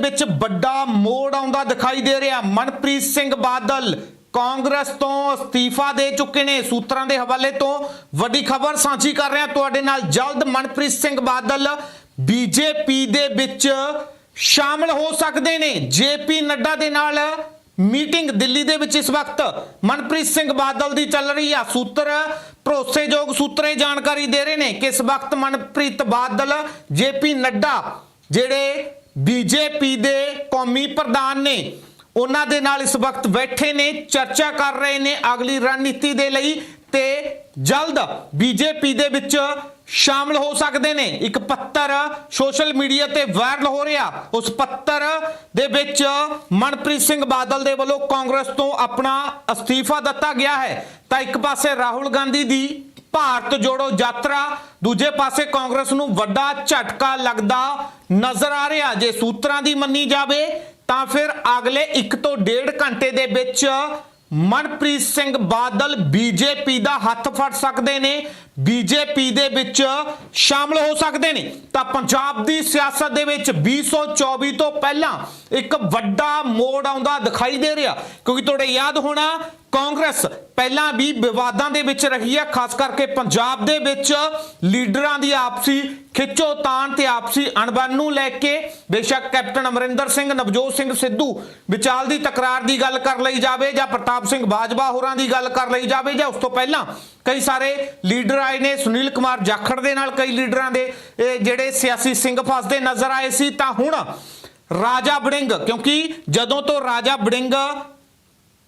ਵਿੱਚ ਵੱਡਾ ਮੋੜ ਆਉਂਦਾ ਦਿਖਾਈ ਦੇ ਰਿਹਾ। ਮਨਪ੍ਰੀਤ ਸਿੰਘ ਬਾਦਲ ਕਾਂਗਰਸ ਤੋਂ ਅਸਤੀਫਾ ਦੇ ਚੁੱਕੇ ਨੇ। ਸੂਤਰਾਂ ਦੇ ਹਵਾਲੇ ਤੋਂ ਵੱਡੀ ਖਬਰ ਸਾਂਝੀ ਕਰ ਰਿਹਾ ਤੁਹਾਡੇ ਨਾਲ ਜਲਦ ਮਨਪ੍ਰੀਤ ਸਿੰਘ ਬਾਦਲ ਬੀਜੇਪੀ ਦੇ ਵਿੱਚ ਸ਼ਾਮਲ ਹੋ ਸਕਦੇ ਨੇ। ਜੇਪੀ ਨੱਡਾ ਦੇ ਨਾਲ ਮੀਟਿੰਗ ਦਿੱਲੀ ਦੇ ਵਿੱਚ ਇਸ ਵਕਤ ਮਨਪ੍ਰੀਤ ਸਿੰਘ ਬਾਦਲ ਦੀ ਚੱਲ ਰਹੀ ਆ। ਸੂਤਰ ਭਰੋਸੇਯੋਗ ਸੂਤਰੇ ਜਾਣਕਾਰੀ ਦੇ ਰਹੇ ਨੇ ਕਿ ਇਸ ਵਕਤ ਮਨਪ੍ਰੀਤ ਬਾਦਲ, ਜੇਪੀ ਨੱਡਾ ਜਿਹੜੇ ਬੀਜੇਪੀ ਦੇ ਕੌਮੀ ਪ੍ਰਧਾਨ ਨੇ ਉਹਨਾਂ ਦੇ ਨਾਲ ਇਸ ਵਕਤ ਬੈਠੇ ਨੇ, ਚਰਚਾ ਕਰ ਰਹੇ ਨੇ ਅਗਲੀ ਰਣਨੀਤੀ ਦੇ ਲਈ ਤੇ ਜਲਦ ਬੀਜੇਪੀ ਦੇ ਵਿੱਚ ਸ਼ਾਮਲ ਹੋ ਸਕਦੇ ਨੇ। ਇੱਕ ਪੱਤਰ ਸੋਸ਼ਲ ਮੀਡੀਆ ਤੇ ਵਾਇਰਲ ਹੋ ਰਿਹਾ। ਉਸ ਪੱਤਰ ਦੇ ਵਿੱਚ ਮਨਪ੍ਰੀਤ ਸਿੰਘ ਬਾਦਲ ਦੇ ਵੱਲੋਂ ਕਾਂਗਰਸ ਤੋਂ ਆਪਣਾ ਅਸਤੀਫਾ ਦਿੱਤਾ ਗਿਆ ਹੈ। ਤਾਂ ਇੱਕ ਪਾਸੇ ਰਾਹੁਲ ਗਾਂਧੀ ਦੀ ਭਾਰਤ ਜੋੜੋ ਯਾਤਰਾ। ਦੂਜੇ ਪਾਸੇ ਕਾਂਗਰਸ ਨੂੰ ਵੱਡਾ ਝਟਕਾ ਲੱਗਦਾ ਨਜ਼ਰ ਆ ਰਿਹਾ। ਜੇ ਸੂਤਰਾਂ ਦੀ ਮੰਨੀ ਜਾਵੇ, ਤਾਂ ਫਿਰ ਅਗਲੇ 1 ਤੋਂ 1.5 ਘੰਟੇ ਦੇ ਵਿੱਚ ਮਨਪ੍ਰੀਤ ਸਿੰਘ ਬਾਦਲ ਬੀਜੇਪੀ ਦਾ ਹੱਥ ਫੜ ਸਕਦੇ ਨੇ। ਬੀਜੇਪੀ ਦੇ ਵਿੱਚ ਸ਼ਾਮਲ ਹੋ ਸਕਦੇ ਨੇ। ਤਾਂ ਪੰਜਾਬ ਦੀ ਸਿਆਸਤ ਦੇ ਵਿੱਚ 2024 ਤੋਂ ਪਹਿਲਾਂ ਇੱਕ ਵੱਡਾ ਮੋੜ ਆਉਂਦਾ ਦਿਖਾਈ ਦੇ ਰਿਹਾ। ਕਿਉਂਕਿ ਤੁਹਾਡੇ ਯਾਦ ਹੋਣਾ, ਕਾਂਗਰਸ ਪਹਿਲਾਂ ਵੀ ਵਿਵਾਦਾਂ ਦੇ ਵਿੱਚ ਰਹੀ ਹੈ, ਖਾਸ ਕਰਕੇ ਪੰਜਾਬ ਦੇ ਵਿੱਚ ਲੀਡਰਾਂ ਦੀ ਆਪਸੀ ਖਿੱਚੋ ਤਾਣ ਤੇ ਆਪਸੀ ਅਣਬਣ ਨੂੰ ਲੈ ਕੇ ਬੇਸ਼ੱਕ ਕੈਪਟਨ ਅਮਰਿੰਦਰ ਸਿੰਘ, ਨਵਜੋਤ ਸਿੰਘ ਸਿੱਧੂ ਵਿਚਾਲ ਦੀ ਤਕਰਾਰ ਦੀ ਗੱਲ ਕਰ ਲਈ ਜਾਵੇ ਜਾਂ ਪ੍ਰਤਾਪ ਸਿੰਘ ਬਾਜਵਾ ਹੋਰਾਂ ਦੀ ਗੱਲ ਕਰ ਲਈ ਜਾਵੇ ਜਾਂ ਉਸ ਤੋਂ ਪਹਿਲਾਂ ਕਈ ਸਾਰੇ ਲੀਡਰ ਆਏ ਨੇ, ਸੁਨੀਲ ਕੁਮਾਰ ਜਾਖੜ ਦੇ ਨਾਲ ਕਈ ਲੀਡਰਾਂ ਦੇ ਜਿਹੜੇ ਸਿਆਸੀ ਸਿੰਘ ਫਸਦੇ ਨਜ਼ਰ ਆਏ ਸੀ, ਤਾਂ ਹੁਣ ਰਾਜਾ ਵੜਿੰਗ ਕਿਉਂਕਿ ਜਦੋਂ ਤੋਂ ਰਾਜਾ ਵੜਿੰਗ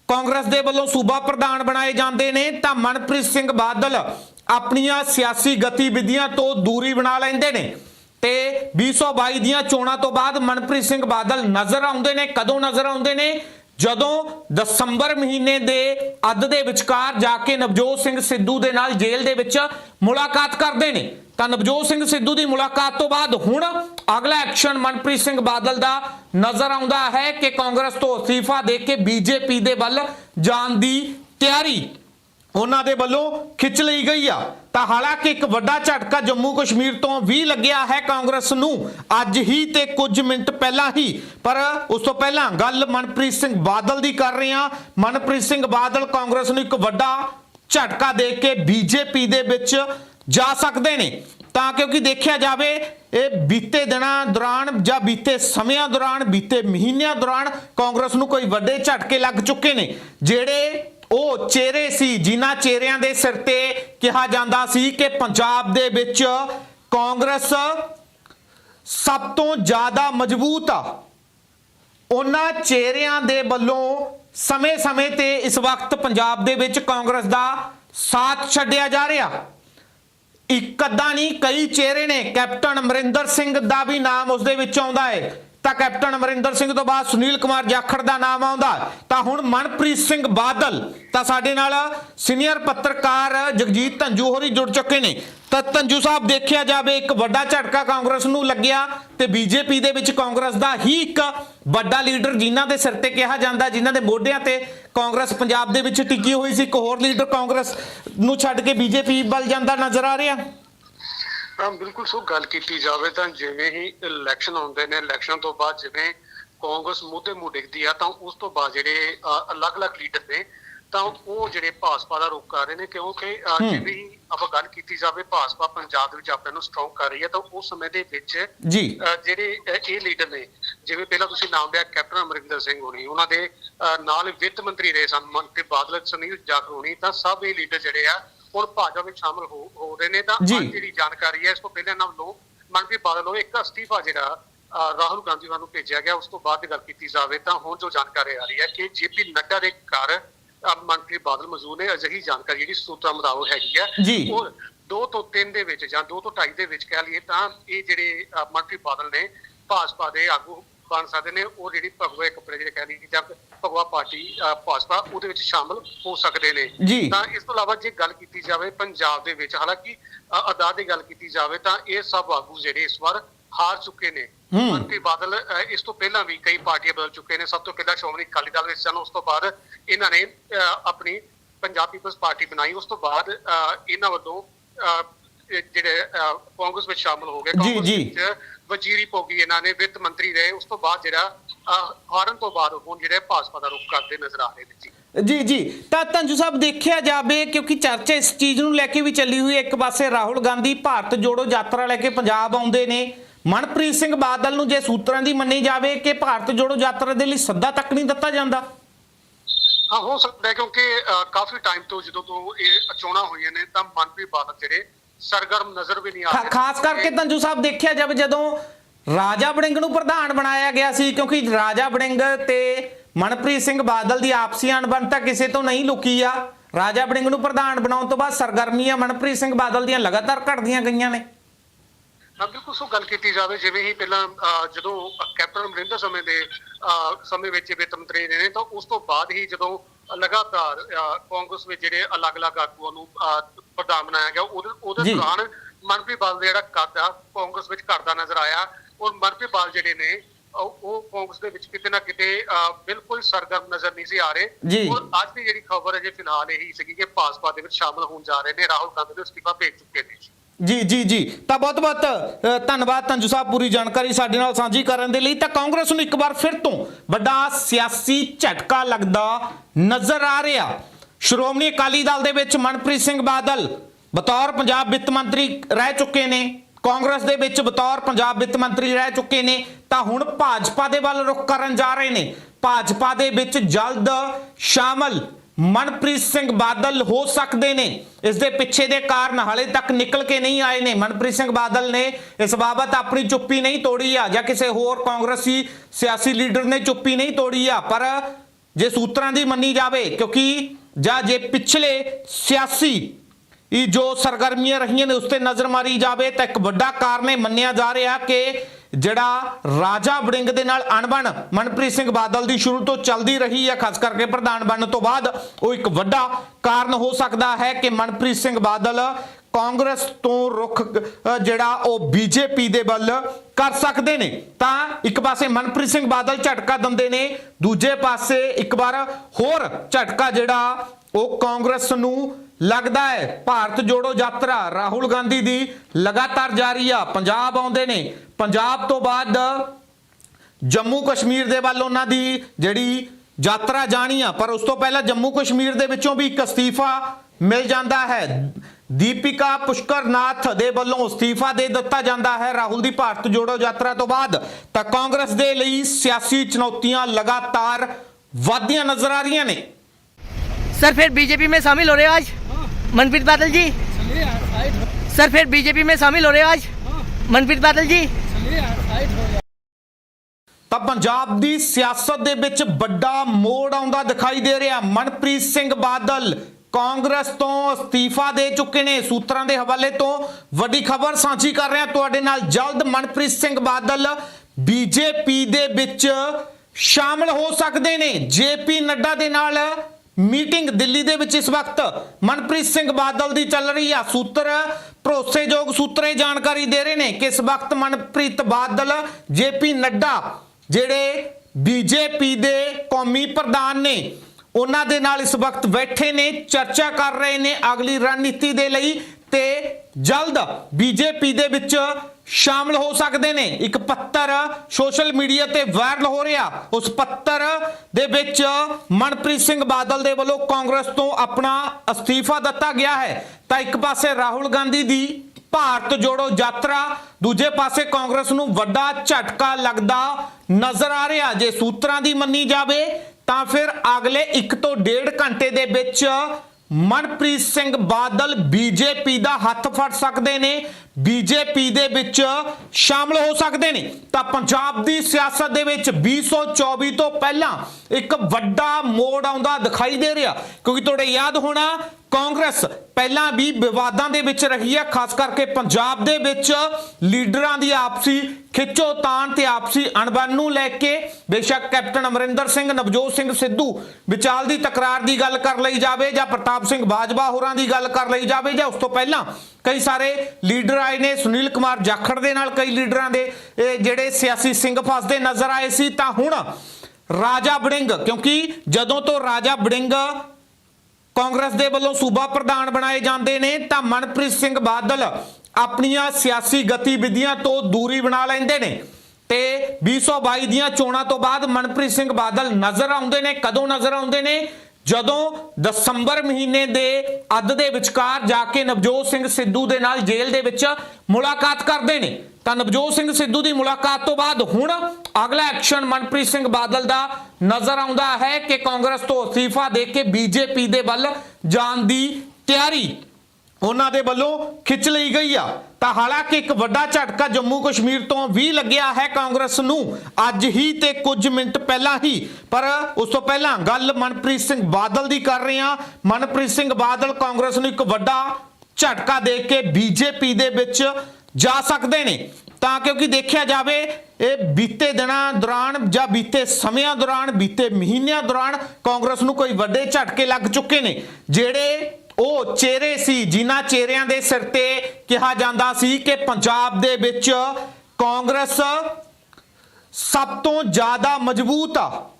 ਕਾਂਗਰਸ ਦੇ ਵੱਲੋਂ ਸੂਬਾ ਪ੍ਰਧਾਨ ਬਣਾਏ ਜਾਂਦੇ ਨੇ, ਤਾਂ ਮਨਪ੍ਰੀਤ ਸਿੰਘ ਬਾਦਲ ਆਪਣੀਆਂ ਸਿਆਸੀ ਗਤੀਵਿਧੀਆਂ ਤੋਂ ਦੂਰੀ ਬਣਾ ਲੈਂਦੇ ਨੇ। ਤੇ 2022 ਦੀਆਂ ਚੋਣਾਂ ਤੋਂ ਬਾਅਦ ਮਨਪ੍ਰੀਤ ਸਿੰਘ ਬਾਦਲ ਨਜ਼ਰ ਆਉਂਦੇ ਨੇ, ਕਦੋਂ ਨਜ਼ਰ ਆਉਂਦੇ ਨੇ? ਜਦੋਂ ਦਸੰਬਰ ਮਹੀਨੇ ਦੇ ਅੱਧ ਦੇ ਵਿਚਕਾਰ ਜਾ ਕੇ ਨਵਜੋਤ ਸਿੰਘ ਸਿੱਧੂ ਦੇ ਨਾਲ ਜੇਲ੍ਹ ਦੇ ਵਿੱਚ ਮੁਲਾਕਾਤ ਕਰਦੇ ਨੇ, ਤਾਂ ਨਵਜੋਤ ਸਿੰਘ ਸਿੱਧੂ ਦੀ ਮੁਲਾਕਾਤ ਤੋਂ ਬਾਅਦ ਹੁਣ ਅਗਲਾ ਐਕਸ਼ਨ ਮਨਪ੍ਰੀਤ ਸਿੰਘ ਬਾਦਲ ਦਾ ਨਜ਼ਰ ਆਉਂਦਾ ਹੈ ਕਿ ਕਾਂਗਰਸ ਤੋਂ ਅਸਤੀਫਾ ਦੇ ਕੇ ਬੀਜੇਪੀ ਦੇ ਵੱਲ ਜਾਣ ਦੀ ਤਿਆਰੀ ਉਹਨਾਂ ਦੇ ਵੱਲੋਂ ਖਿੱਚ ਲਈ ਗਈ ਆ। ਤਾਂ ਹਾਲਾਂਕਿ ਇੱਕ ਵੱਡਾ ਝਟਕਾ ਜੰਮੂ ਕਸ਼ਮੀਰ ਤੋਂ ਵੀ ਲੱਗਿਆ ਹੈ ਕਾਂਗਰਸ ਨੂੰ। ਅੱਜ ਹੀ ਤੇ ਕੁਝ ਮਿੰਟ ਪਹਿਲਾਂ ਹੀ। ਪਰ ਉਸ ਤੋਂ ਪਹਿਲਾਂ ਗੱਲ ਮਨਪ੍ਰੀਤ ਸਿੰਘ ਬਾਦਲ ਦੀ ਕਰ ਰਹੇ ਹਾਂ। ਮਨਪ੍ਰੀਤ ਸਿੰਘ ਬਾਦਲ ਕਾਂਗਰਸ ਨੂੰ ਇੱਕ ਵੱਡਾ ਝਟਕਾ ਦੇ ਕੇ ਬੀਜੇਪੀ ਦੇ ਵਿੱਚ ਜਾ ਸਕਦੇ ਨੇ। ਤਾਂ ਕਿਉਂਕਿ ਦੇਖਿਆ ਜਾਵੇ, ਇਹ ਬੀਤੇ ਦਿਨਾਂ ਦੌਰਾਨ ਜਾਂ ਬੀਤੇ ਸਮਿਆਂ ਦੌਰਾਨ, ਬੀਤੇ ਮਹੀਨਿਆਂ ਦੌਰਾਨ ਕਾਂਗਰਸ ਨੂੰ ਕੋਈ ਵੱਡੇ ਝਟਕੇ ਲੱਗ ਚੁੱਕੇ ਨੇ। ਜਿਹੜੇ ਉਹ ਚਿਹਰੇ ਸੀ, ਜਿਨ੍ਹਾਂ ਚਿਹਰਿਆਂ ਦੇ ਸਿਰ ਤੇ ਕਿਹਾ ਜਾਂਦਾ ਸੀ ਕਿ ਪੰਜਾਬ ਦੇ ਵਿੱਚ ਕਾਂਗਰਸ ਸਭ ਤੋਂ ਜ਼ਿਆਦਾ ਮਜ਼ਬੂਤ ਆ। ਉਹਨਾਂ ਚਿਹਰਿਆਂ ਦੇ ਵੱਲੋਂ ਸਮੇਂ-ਸਮੇਂ ਤੇ ਇਸ ਵਕਤ ਪੰਜਾਬ ਦੇ ਵਿੱਚ ਕਾਂਗਰਸ ਦਾ ਸਾਥ ਛੱਡਿਆ ਜਾ ਰਿਹਾ। ਇੱਕ ਅੱਧਾ ਨਹੀਂ, ਕਈ ਚਿਹਰੇ ਨੇ। ਕੈਪਟਨ ਅਮਰਿੰਦਰ ਸਿੰਘ ਦਾ ਵੀ ਨਾਮ ਉਸ ਦੇ ਵਿੱਚ ਆਉਂਦਾ ਹੈ। ਤਾਂ ਕੈਪਟਨ ਅਮਰਿੰਦਰ ਸਿੰਘ ਤੋਂ ਬਾਅਦ ਸੁਨੀਲ ਕੁਮਾਰ ਜਾਖੜ ਦਾ ਨਾਮ ਆਉਂਦਾ। ਤਾਂ ਹੁਣ ਮਨਪ੍ਰੀਤ ਸਿੰਘ ਬਾਦਲ ਤਾਂ ਸਾਡੇ ਨਾਲ ਸੀਨੀਅਰ ਪੱਤਰਕਾਰ ਜਗਜੀਤ ਧੰਜੂ ਹੋਰੀ ਜੁੜ ਚੁੱਕੇ ਨੇ। ਤਾਂ ਧੰਜੂ ਸਾਹਿਬ, ਦੇਖਿਆ ਜਾਵੇ, ਇੱਕ ਵੱਡਾ ਝਟਕਾ ਕਾਂਗਰਸ ਨੂੰ ਲੱਗਿਆ ਤੇ ਬੀਜੇਪੀ ਦੇ ਵਿੱਚ ਕਾਂਗਰਸ ਦਾ ਹੀ ਇੱਕ ਵੱਡਾ ਲੀਡਰ ਜਿਨ੍ਹਾਂ ਦੇ ਸਿਰ ਤੇ ਕਿਹਾ ਜਾਂਦਾ, ਜਿਨ੍ਹਾਂ ਦੇ ਮੋਢਿਆਂ ਤੇ ਕਾਂਗਰਸ ਪੰਜਾਬ ਦੇ ਵਿੱਚ ਟਿਕੀ ਹੋਈ ਸੀ। ਇੱਕ ਹੋਰ ਲੀਡਰ ਕਾਂਗਰਸ ਨੂੰ ਛੱਡ ਕੇ ਬੀਜੇਪੀ ਵੱਲ ਜਾਂਦਾ ਨਜ਼ਰ ਆ ਰਿਹਾ। ਹਾਂ ਬਿਲਕੁਲ ਸੋ ਗੱਲ ਕੀਤੀ ਜਾਵੇ ਤਾਂ ਜਿਵੇਂ ਹੀ ਇਲੈਕਸ਼ਨ ਆਉਂਦੇ ਨੇ ਇਲੈਕਸ਼ਨ ਤੋਂ ਬਾਅਦ ਜਿਵੇਂ ਕਾਂਗਰਸ ਮੂਧੇ ਮੂੰਹ ਡਿੱਗਦੀ ਆ ਤਾਂ ਉਸ ਤੋਂ ਬਾਅਦ ਜਿਹੜੇ ਅਲੱਗ-ਅਲੱਗ ਲੀਡਰ ਨੇ ਤਾਂ ਉਹ ਜਿਹੜੇ ਭਾਜਪਾ ਦਾ ਰੁਖ ਕਰ ਰਹੇ ਨੇ ਕਿਉਂਕਿ ਜਿਵੇਂ ਹੀ ਆਪਾਂ ਗੱਲ ਕੀਤੀ ਜਾਵੇ ਭਾਜਪਾ ਪੰਜਾਬ ਦੇ ਵਿੱਚ ਆਪਣੇ ਨੂੰ ਸਟਰੋਂਗ ਕਰ ਰਹੀ ਹੈ ਤਾਂ ਉਸ ਸਮੇਂ ਦੇ ਵਿੱਚ ਜਿਹੜੇ ਇਹ ਲੀਡਰ ਨੇ ਜਿਵੇਂ ਪਹਿਲਾਂ ਤੁਸੀਂ ਨਾਮ ਲਿਆ ਕੈਪਟਨ ਅਮਰਿੰਦਰ ਸਿੰਘ ਹੋਣੀ ਉਹਨਾਂ ਦੇ ਨਾਲ ਵਿੱਤ ਮੰਤਰੀ ਰਹੇ ਸਨ ਮੰਤਰੀ ਬਾਦਲ ਸੁਨੀਲ ਜਾਖੜ ਹੋਣੀ ਤਾਂ ਸਭ ਇਹ ਲੀਡਰ ਜਿਹੜੇ ਆ ਹੁਣ ਭਾਜਪਾ ਵਿੱਚ ਸ਼ਾਮਲ ਹੋ ਹੋ ਰਹੇ ਨੇ ਤਾਂ। ਅੱਜ ਜਿਹੜੀ ਜਾਣਕਾਰੀ ਹੈ ਇਸ ਤੋਂ ਪਹਿਲਾਂ ਇਹਨਾਂ ਵੱਲੋਂ ਮਨਪ੍ਰੀਤ ਬਾਦਲ ਨੂੰ ਇੱਕ ਅਸਤੀਫਾ ਜਿਹੜਾ ਰਾਹੁਲ ਗਾਂਧੀ ਵੱਲੋਂ ਭੇਜਿਆ ਗਿਆ ਉਸ ਤੋਂ ਬਾਅਦ ਦੀ ਗੱਲ ਕੀਤੀ ਜਾਵੇ ਤਾਂ ਹੁਣ ਜੋ ਜਾਣਕਾਰੀ ਆ ਰਹੀ ਹੈ ਕਿ ਜੇਪੀ ਨੱਡਾ ਦੇ ਘਰ ਮਨਪ੍ਰੀਤ ਬਾਦਲ ਮੌਜੂਦ ਨੇ ਅਜਿਹੀ ਜਾਣਕਾਰੀ ਜਿਹੜੀ ਸੂਤਰਾਂ ਮੁਤਾਬਕ ਹੈਗੀ ਹੈ। ਉਹ 2 ਤੋਂ 3 ਦੇ ਵਿੱਚ ਜਾਂ 2 ਤੋਂ 2.5 ਦੇ ਵਿੱਚ ਕਹਿ ਲਈਏ ਤਾਂ ਇਹ ਜਿਹੜੇ ਮਨਪ੍ਰੀਤ ਬਾਦਲ ਨੇ ਭਾਜਪਾ ਦੇ ਆਗੂ ਬਣ ਸਕਦੇ ਨੇ ਉਹ ਜਿਹੜੀ ਭਗਵੇ ਕੱਪੜੇ ਜਿਹੜੇ ਕਹਿ ਲਈਏ ਜਾਂ ਭਗਵਾ ਪਾਰਟੀ ਭਾਜਪਾ ਉਹਦੇ ਵਿੱਚ ਸ਼ਾਮਲ ਹੋ ਸਕਦੇ ਨੇ। ਤਾਂ ਇਸ ਤੋਂ ਇਲਾਵਾ ਜੇ ਗੱਲ ਕੀਤੀ ਜਾਵੇ ਪੰਜਾਬ ਦੇ ਵਿੱਚ ਹਾਲਾਂਕਿ ਅਦਾ ਦੀ ਗੱਲ ਕੀਤੀ ਜਾਵੇ ਤਾਂ ਇਹ ਸਭ ਆਗੂ ਜਿਹੜੇ ਇਸ ਵਾਰ ਹਾਰ ਚੁੱਕੇ ਨੇ। ਮਨਪ੍ਰੀਤ ਬਾਦਲ ਇਸ ਤੋਂ ਪਹਿਲਾਂ ਵੀ ਕਈ ਪਾਰਟੀਆਂ ਬਦਲ ਚੁੱਕੇ ਨੇ ਸਭ ਤੋਂ ਪਹਿਲਾਂ ਸ਼੍ਰੋਮਣੀ ਅਕਾਲੀ ਦਲ ਵਿੱਚ ਸਨ ਉਸ ਤੋਂ ਬਾਅਦ ਇਹਨਾਂ ਨੇ ਆਪਣੀ ਪੰਜਾਬ ਪੀਪਲਸ ਪਾਰਟੀ ਬਣਾਈ ਉਸ ਤੋਂ ਬਾਅਦ ਇਹਨਾਂ ਵੱਲੋਂ ਜਿਹੜੇ ਕਾਂਗਰਸ ਵਿੱਚ ਸ਼ਾਮਲ ਹੋ ਗਏ ਕਾਂਗਰਸ। ਵਿੱਚ ਵਜ਼ੀਰੀ ਪੋਗੀ ਇਹਨਾਂ ਨੇ ਵਿੱਤ ਮੰਤਰੀ ਰਹੇ। ਉਸ ਤੋਂ ਬਾਅਦ ਜਿਹੜਾ ਹਾਰਨ ਤੋਂ ਬਾਅਦ ਹੁਣ ਜਿਹੜੇ ਭਾਜਪਾ ਦਾ ਰੁਖ ਕਰਦੇ ਨਜ਼ਰ ਆ ਰਹੇ ਨੇ ਜੀ। ਜੀ ਜੀ। ਤਾਂ ਤੰਜੂ ਸਾਹਿਬ ਦੇਖਿਆ ਜਾਵੇ ਕਿਉਂਕਿ ਚਰਚਾ ਇਸ ਚੀਜ਼ ਨੂੰ ਲੈ ਕੇ ਵੀ ਚੱਲੀ ਹੋਈ ਹੈ ਇੱਕ ਪਾਸੇ ਰਾਹੁਲ ਗਾਂਧੀ ਭਾਰਤ ਜੋੜੋ ਯਾਤਰਾ ਲੈ ਕੇ ਪੰਜਾਬ ਆਉਂਦੇ ਨੇ। ਮਨਪ੍ਰੀਤ ਸਿੰਘ ਬਾਦਲ ਨੂੰ ਜੇ ਸੂਤਰਾਂ ਦੀ ਮੰਨੀ ਜਾਵੇ ਕਿ ਭਾਰਤ ਜੋੜੋ ਯਾਤਰਾ ਦੇ ਲਈ ਸੱਦਾ ਤੱਕ ਨਹੀਂ ਦਿੱਤਾ ਜਾਂਦਾ। ਹਾਂ ਹੋ ਸਕਦਾ ਕਿਉਂਕਿ ਕਾਫੀ ਟਾਈਮ ਤੋਂ ਜਦੋਂ ਤੋਂ ਇਹ ਚੋਣਾਂ ਹੋਈਆਂ ਨੇ ਤਾਂ ਮਨਪ੍ਰੀਤ ਬਾਦਲ ਜਿਹੜੇ ਸਰਗਰਮ ਨਜ਼ਰ ਵੀ ਨਹੀਂ ਆ ਰਹੇ। ਖਾਸ ਕਰਕੇ ਤੰਜੂ ਸਾਹਿਬ ਦੇਖਿਆ ਜਾਵੇ ਜਦੋਂ ਰਾਜਾ ਵੜਿੰਗ ਨੂੰ ਪ੍ਰਧਾਨ ਬਣਾਇਆ ਗਿਆ ਸੀ ਕਿਉਂਕਿ ਰਾਜਾ ਵੜਿੰਗ ਤੇ ਮਨਪ੍ਰੀਤ ਸਿੰਘ ਬਾਦਲ ਦੀ ਆਪਸੀ ਅਣਬਣ ਤਾਂ ਕਿਸੇ ਤੋਂ ਨਹੀਂ ਲੁਕੀ ਆ। ਰਾਜਾ ਵੜਿੰਗ ਨੂੰ ਪ੍ਰਧਾਨ ਬਣਾਉਣ ਤੋਂ ਬਾਅਦ ਸਰਗਰਮੀਆਂ ਮਨਪ੍ਰੀਤ ਸਿੰਘ ਬਾਦਲ ਦੀਆਂ ਲਗਾਤਾਰ ਘਟਦੀਆਂ ਗਈਆਂ ਨੇ। ਹਾਂ ਬਿਲਕੁਲ ਸੋ ਗੱਲ ਕੀਤੀ ਜਾਵੇ ਜਿਵੇਂ ਹੀ ਪਹਿਲਾਂ ਜਦੋਂ ਕੈਪਟਨ ਅਮਰਿੰਦਰ ਸਮੇਂ ਦੇ ਸਮੇਂ ਵਿੱਚ ਵਿੱਤ ਮੰਤਰੀ ਨੇ ਤਾਂ ਉਸ ਤੋਂ ਬਾਅਦ ਹੀ ਜਦੋਂ ਲਗਾਤਾਰ ਕਾਂਗਰਸ ਵਿੱਚ ਜਿਹੜੇ ਅਲੱਗ-ਅਲੱਗ ਆਗੂਆਂ ਨੂੰ ਪ੍ਰਧਾਨ ਬਣਾਇਆ ਗਿਆ। ਉਹਦੇ ਉਹਦੇ। ਦੌਰਾਨ ਮਨਪ੍ਰੀਤ ਬਾਦਲ ਦਾ ਜਿਹੜਾ ਕੱਦ ਆ ਕਾਂਗਰਸ ਵਿੱਚ ਘਟਦਾ ਨਜ਼ਰ ਆਇਆ। ਔਰ ਮਨਪ੍ਰੀਤ ਬਾਦਲ ਜਿਹੜੇ ਨੇ ਉਹ ਕਾਂਗਰਸ ਦੇ ਵਿੱਚ ਕਿਤੇ ਨਾ ਕਿਤੇ ਬਿਲਕੁਲ ਸਰਗਰਮ ਨਜ਼ਰ ਨਹੀਂ ਸੀ ਆ ਰਹੇ। ਔਰ ਅੱਜ ਦੀ ਜਿਹੜੀ ਖਬਰ ਹੈ ਜੇ ਫਿਲਹਾਲ ਇਹੀ ਸੀਗੀ ਕਿ ਭਾਜਪਾ ਦੇ ਵਿੱਚ ਸ਼ਾਮਲ ਹੋਣ ਜਾ ਰਹੇ ਨੇ ਰਾਹੁਲ ਗਾਂਧੀ ਦੇ ਅਸਤੀਫਾ ਭੇਜ ਚੁੱਕੇ ਨੇ। ਜੀ ਜੀ ਜੀ। ਤਾਂ ਬਹੁਤ ਬਹੁਤ ਧੰਨਵਾਦ ਤੰਜੂ ਸਾਹਿਬ ਪੂਰੀ ਜਾਣਕਾਰੀ ਸਾਡੇ ਨਾਲ ਸਾਂਝੀ ਕਰਨ ਦੇ ਲਈ। ਤਾਂ ਕਾਂਗਰਸ ਨੂੰ ਇੱਕ ਵਾਰ ਫਿਰ ਤੋਂ ਵੱਡਾ ਸਿਆਸੀ ਝਟਕਾ ਲੱਗਦਾ ਨਜ਼ਰ ਆ ਰਿਹਾ। ਸ਼੍ਰੋਮਣੀ ਅਕਾਲੀ ਦਲ ਦੇ ਵਿੱਚ ਮਨਪ੍ਰੀਤ ਸਿੰਘ ਬਾਦਲ, ਬਤੌਰ ਪੰਜਾਬ ਵਿੱਤ ਮੰਤਰੀ ਰਹਿ ਚੁੱਕੇ ਨੇ। ਕਾਂਗਰਸ ਦੇ ਵਿੱਚ ਬਤੌਰ ਪੰਜਾਬ ਵਿੱਤ ਮੰਤਰੀ ਰਹਿ ਚੁੱਕੇ ਨੇ। ਤਾਂ ਹੁਣ ਭਾਜਪਾ ਦੇ ਵੱਲ ਰੁਖ ਕਰਨ ਜਾ ਰਹੇ ਨੇ। ਭਾਜਪਾ ਦੇ ਵਿੱਚ ਜਲਦ ਸ਼ਾਮਲ ਮਨਪ੍ਰੀਤ ਸਿੰਘ ਬਾਦਲ ਹੋ ਸਕਦੇ ਨੇ। ਇਸ ਦੇ ਪਿੱਛੇ ਦੇ ਕਾਰਨ ਹਾਲੇ ਤੱਕ ਨਿਕਲ ਕੇ ਨਹੀਂ ਆਏ ਨੇ। ਮਨਪ੍ਰੀਤ ਸਿੰਘ ਬਾਦਲ ਨੇ ਇਸ ਬਾਬਤ ਆਪਣੀ ਚੁੱਪੀ ਨਹੀਂ ਤੋੜੀ ਆ ਜਾਂ ਕਿਸੇ ਹੋਰ ਕਾਂਗਰਸੀ ਸਿਆਸੀ ਲੀਡਰ ਨੇ ਚੁੱਪੀ ਨਹੀਂ ਤੋੜੀ ਆ। ਪਰ ਜੇ ਸੂਤਰਾਂ ਦੀ ਮੰਨੀ ਜਾਵੇ, ਕਿਉਂਕਿ ਜਾਂ ਜੇ ਪਿਛਲੇ ਸਿਆਸੀ ਇਹ ਜੋ ਸਰਗਰਮੀਆਂ ਰਹੀਆਂ ਨੇ, ਉਸ ਤੇ ਨਜ਼ਰ ਮਾਰੀ ਜਾਵੇ, ਤਾਂ ਇੱਕ ਵੱਡਾ ਕਾਰਨ ਇਹ ਮੰਨਿਆ ਜਾ ਰਿਹਾ ਕਿ ਜਿਹੜਾ ਰਾਜਾ ਵੜਿੰਗ ਦੇ ਨਾਲ ਅਣਬਣ ਮਨਪ੍ਰੀਤ ਸਿੰਘ ਬਾਦਲ ਦੀ ਸ਼ੁਰੂ ਤੋਂ ਚੱਲਦੀ ਰਹੀ ਹੈ, ਖਾਸ ਕਰਕੇ ਪ੍ਰਧਾਨ ਬਣਨ ਤੋਂ ਬਾਅਦ, ਉਹ ਇੱਕ ਵੱਡਾ ਕਾਰਨ ਹੋ ਸਕਦਾ ਹੈ ਕਿ ਮਨਪ੍ਰੀਤ ਸਿੰਘ ਬਾਦਲ ਕਾਂਗਰਸ ਤੋਂ ਰੁਖ ਜਿਹੜਾ ਉਹ ਬੀਜੇਪੀ ਦੇ ਵੱਲ ਕਰ ਸਕਦੇ ਨੇ। ਤਾਂ ਇੱਕ ਪਾਸੇ ਮਨਪ੍ਰੀਤ ਸਿੰਘ ਬਾਦਲ ਝਟਕਾ ਦਿੰਦੇ ਨੇ, ਦੂਜੇ ਪਾਸੇ ਇੱਕ ਵਾਰ ਹੋਰ ਝਟਕਾ ਜਿਹੜਾ ਉਹ ਕਾਂਗਰਸ ਨੂੰ ਲੱਗਦਾ ਹੈ ਭਾਰਤ ਜੋੜੋ ਯਾਤਰਾ ਰਾਹੁਲ ਗਾਂਧੀ ਦੀ ਲਗਾਤਾਰ ਜਾਰੀ ਆ ਪੰਜਾਬ ਆਉਂਦੇ ਨੇ ਪੰਜਾਬ ਤੋਂ ਬਾਅਦ ਜੰਮੂ ਕਸ਼ਮੀਰ ਦੇ ਵੱਲ ਉਹਨਾਂ ਦੀ ਜਿਹੜੀ ਯਾਤਰਾ ਜਾਣੀ ਆ ਪਰ ਉਸ ਤੋਂ ਪਹਿਲਾਂ ਜੰਮੂ ਕਸ਼ਮੀਰ ਦੇ ਵਿੱਚੋਂ ਵੀ ਇੱਕ ਅਸਤੀਫਾ ਮਿਲ ਜਾਂਦਾ ਹੈ ਦੀਪਿਕਾ ਪੁਸ਼ਕਰਨਾਥ ਦੇ ਵੱਲੋਂ ਅਸਤੀਫਾ ਦੇ ਦਿੱਤਾ ਜਾਂਦਾ ਹੈ ਰਾਹੁਲ ਦੀ ਭਾਰਤ ਜੋੜੋ ਯਾਤਰਾ ਤੋਂ ਬਾਅਦ ਤਾਂ ਕਾਂਗਰਸ ਦੇ ਲਈ ਸਿਆਸੀ ਚੁਣੌਤੀਆਂ ਲਗਾਤਾਰ ਵਧਦੀਆਂ ਨਜ਼ਰ ਆ ਰਹੀਆਂ ਨੇ सर फिर बीजेपी में शामिल हो रहे हो आज मनप्रीत बादल जी सर फिर बीजेपी में शामिल हो रहे हो आज मनप्रीत बादल जी ਤਾਂ ਪੰਜਾਬ ਦੀ ਸਿਆਸਤ ਦੇ ਵਿੱਚ ਵੱਡਾ ਮੋੜ ਆਉਂਦਾ ਦਿਖਾਈ ਦੇ ਰਿਹਾ ਮਨਪ੍ਰੀਤ ਸਿੰਘ ਬਾਦਲ ਕਾਂਗਰਸ ਤੋਂ ਅਸਤੀਫਾ ਦੇ ਚੁੱਕੇ ਨੇ ਸੂਤਰਾਂ ਦੇ ਹਵਾਲੇ ਤੋਂ ਵੱਡੀ ਖਬਰ ਸਾਂਝੀ ਕਰ ਰਿਹਾ ਤੁਹਾਡੇ ਨਾਲ ਜਲਦ ਮਨਪ੍ਰੀਤ ਸਿੰਘ ਬਾਦਲ ਬੀਜੇਪੀ ਦੇ ਵਿੱਚ ਸ਼ਾਮਲ ਹੋ ਸਕਦੇ ਨੇ ਜੇਪੀ ਨੱਡਾ ਦੇ ਨਾਲ ਮੀਟਿੰਗ ਦਿੱਲੀ ਦੇ ਵਿੱਚ ਇਸ ਵਕਤ ਮਨਪ੍ਰੀਤ ਸਿੰਘ ਬਾਦਲ ਦੀ ਚੱਲ ਰਹੀ ਆ। ਸੂਤਰ, ਭਰੋਸੇਯੋਗ ਸੂਤਰੇ ਜਾਣਕਾਰੀ ਦੇ ਰਹੇ ਨੇ ਕਿ ਇਸ ਵਕਤ ਮਨਪ੍ਰੀਤ ਬਾਦਲ, ਜੇਪੀ ਨੱਡਾ ਜਿਹੜੇ ਬੀਜੇਪੀ ਦੇ ਕੌਮੀ ਪ੍ਰਧਾਨ ਨੇ, ਉਹਨਾਂ ਦੇ ਨਾਲ ਇਸ ਵਕਤ ਬੈਠੇ ਨੇ, ਚਰਚਾ ਕਰ ਰਹੇ ਨੇ ਅਗਲੀ ਰਣਨੀਤੀ ਦੇ ਲਈ ਤੇ ਜਲਦ ਬੀਜੇਪੀ ਦੇ ਵਿੱਚ ਸ਼ਾਮਲ ਹੋ ਸਕਦੇ ਨੇ। ਇੱਕ ਪੱਤਰ ਸੋਸ਼ਲ ਮੀਡੀਆ ਤੇ ਵਾਇਰਲ ਹੋ ਰਿਹਾ। ਉਸ ਪੱਤਰ ਦੇ ਵਿੱਚ ਮਨਪ੍ਰੀਤ ਸਿੰਘ ਬਾਦਲ ਦੇ ਵੱਲੋਂ ਕਾਂਗਰਸ ਤੋਂ ਆਪਣਾ ਅਸਤੀਫਾ ਦਿੱਤਾ ਗਿਆ ਹੈ। ਤਾਂ ਇੱਕ ਪਾਸੇ ਰਾਹੁਲ ਗਾਂਧੀ ਦੀ ਭਾਰਤ ਜੋੜੋ ਯਾਤਰਾ, ਦੂਜੇ ਪਾਸੇ ਕਾਂਗਰਸ ਨੂੰ ਵੱਡਾ ਝਟਕਾ ਲੱਗਦਾ ਨਜ਼ਰ ਆ ਰਿਹਾ। ਜੇ ਸੂਤਰਾਂ ਦੀ ਮੰਨੀ ਜਾਵੇ ਤਾਂ ਫਿਰ ਅਗਲੇ 1 ਤੋਂ 1.5 ਘੰਟੇ ਦੇ ਵਿੱਚ ਮਨਪ੍ਰੀਤ ਸਿੰਘ ਬਾਦਲ ਬੀਜੇਪੀ ਦਾ ਹੱਥ ਫੜ ਸਕਦੇ ਨੇ, ਬੀਜੇਪੀ ਦੇ ਵਿੱਚ ਸ਼ਾਮਲ ਹੋ ਸਕਦੇ ਨੇ। ਤਾਂ ਪੰਜਾਬ ਦੀ ਸਿਆਸਤ ਦੇ ਵਿੱਚ 2024 ਤੋਂ ਪਹਿਲਾਂ ਇੱਕ ਵੱਡਾ ਮੋੜ ਆਉਂਦਾ ਦਿਖਾਈ ਦੇ ਰਿਹਾ। ਕਿਉਂਕਿ ਤੁਹਾਡੇ ਯਾਦ ਹੋਣਾ ਕਾਂਗਰਸ ਪਹਿਲਾਂ ਵੀ ਵਿਵਾਦਾਂ ਦੇ ਵਿੱਚ ਰਹੀ ਹੈ, ਖਾਸ ਕਰਕੇ ਪੰਜਾਬ ਦੇ ਵਿੱਚ ਲੀਡਰਾਂ ਦੀ ਆਪਸੀ ਖਿੱਚੋ ਖਿੱਚੋਤਾਣ ਤੇ ਆਪਸੀ ਅਣਬਣ ਨੂੰ ਲੈ ਕੇ ਬੇਸ਼ੱਕ ਕੈਪਟਨ ਅਮਰਿੰਦਰ ਸਿੰਘ, ਨਵਜੋਤ ਸਿੰਘ ਸਿੱਧੂ ਵਿਚਾਲ ਦੀ ਤਕਰਾਰ ਦੀ ਗੱਲ ਕਰ ਲਈ ਜਾਵੇ ਜਾਂ ਪ੍ਰਤਾਪ ਸਿੰਘ ਬਾਜਵਾ ਹੋਰਾਂ ਦੀ ਗੱਲ ਕਰ ਲਈ ਜਾਵੇ ਜਾਂ ਉਸ ਤੋਂ ਪਹਿਲਾਂ ਕਈ ਸਾਰੇ ਲੀਡਰ ਆਏ ਨੇ, ਸੁਨੀਲ ਕੁਮਾਰ ਜਾਖੜ ਦੇ ਨਾਲ ਕਈ ਲੀਡਰਾਂ ਦੇ, ਇਹ ਜਿਹੜੇ ਸਿਆਸੀ ਸਿੰਘ ਫਸਦੇ ਨਜ਼ਰ ਆਏ ਸੀ, ਤਾਂ ਹੁਣ ਰਾਜਾ ਬੜਿੰਗ, ਕਿਉਂਕਿ ਜਦੋਂ ਤੋਂ ਰਾਜਾ ਬੜਿੰਗ ਕਾਂਗਰਸ ਦੇ ਵੱਲੋਂ ਸੂਬਾ ਪ੍ਰਧਾਨ ਬਣਾਏ ਜਾਂਦੇ ਨੇ ਤਾਂ ਮਨਪ੍ਰੀਤ ਸਿੰਘ ਬਾਦਲ ਆਪਣੀਆਂ ਸਿਆਸੀ ਗਤੀਵਿਧੀਆਂ ਤੋਂ ਦੂਰੀ ਬਣਾ ਲੈਂਦੇ ਨੇ। ਤੇ 2022 ਦੀਆਂ ਚੋਣਾਂ ਤੋਂ ਬਾਅਦ ਮਨਪ੍ਰੀਤ ਸਿੰਘ ਬਾਦਲ ਨਜ਼ਰ ਆਉਂਦੇ ਨੇ, ਕਦੋਂ ਨਜ਼ਰ ਆਉਂਦੇ ਨੇ? ਜਦੋਂ ਦਸੰਬਰ ਮਹੀਨੇ ਦੇ ਅੱਧ ਦੇ ਵਿਚਕਾਰ ਜਾ ਕੇ ਨਵਜੋਤ ਸਿੰਘ ਸਿੱਧੂ ਦੇ ਨਾਲ ਜੇਲ੍ਹ ਦੇ ਵਿੱਚ ਮੁਲਾਕਾਤ ਕਰਦੇ ਨੇ, ਤਾਂ ਨਵਜੋਤ ਸਿੰਘ ਸਿੱਧੂ ਦੀ ਮੁਲਾਕਾਤ ਤੋਂ ਬਾਅਦ ਹੁਣ ਅਗਲਾ ਐਕਸ਼ਨ ਮਨਪ੍ਰੀਤ ਸਿੰਘ ਬਾਦਲ ਦਾ ਨਜ਼ਰ ਆਉਂਦਾ ਹੈ ਕਿ ਕਾਂਗਰਸ ਤੋਂ ਅਸਤੀਫਾ ਦੇ ਕੇ ਬੀਜੇਪੀ ਦੇ ਵੱਲ ਜਾਣ ਦੀ ਤਿਆਰੀ ਉਹਨਾਂ ਦੇ ਵੱਲੋਂ ਖਿੱਚ ਲਈ ਗਈ ਆ। ਤਾਂ ਹਾਲਾਂਕਿ ਇੱਕ ਵੱਡਾ ਝਟਕਾ ਜੰਮੂ ਕਸ਼ਮੀਰ ਤੋਂ ਵੀ ਲੱਗਿਆ ਹੈ ਕਾਂਗਰਸ ਨੂੰ। ਅੱਜ ਹੀ ਤੇ ਕੁਝ ਮਿੰਟ ਪਹਿਲਾਂ ਹੀ। ਪਰ ਉਸ ਤੋਂ ਪਹਿਲਾਂ ਗੱਲ ਮਨਪ੍ਰੀਤ ਸਿੰਘ ਬਾਦਲ ਦੀ ਕਰ ਰਹੇ ਹਾਂ। ਮਨਪ੍ਰੀਤ ਸਿੰਘ ਬਾਦਲ ਕਾਂਗਰਸ ਨੂੰ ਇੱਕ ਵੱਡਾ ਝਟਕਾ ਦੇ ਕੇ ਬੀਜੇਪੀ ਦੇ ਵਿੱਚ ਜਾ ਸਕਦੇ ਨੇ। ਤਾਂ ਕਿਉਂਕਿ ਦੇਖਿਆ ਜਾਵੇ, ਇਹ ਬੀਤੇ ਦਿਨਾਂ ਦੌਰਾਨ ਜਾਂ ਬੀਤੇ ਸਮਿਆਂ ਦੌਰਾਨ, ਬੀਤੇ ਮਹੀਨਿਆਂ ਦੌਰਾਨ ਕਾਂਗਰਸ ਨੂੰ ਕੋਈ ਵੱਡੇ ਝਟਕੇ ਲੱਗ ਚੁੱਕੇ ਨੇ। ਜਿਹੜੇ ਉਹ ਚਿਹਰੇ ਸੀ, ਜਿਨ੍ਹਾਂ ਚਿਹਰਿਆਂ ਦੇ ਸਿਰ ਤੇ ਕਿਹਾ ਜਾਂਦਾ ਸੀ ਕਿ ਪੰਜਾਬ ਦੇ ਵਿੱਚ ਕਾਂਗਰਸ ਸਭ ਤੋਂ ਜ਼ਿਆਦਾ ਮਜ਼ਬੂਤ ਆ।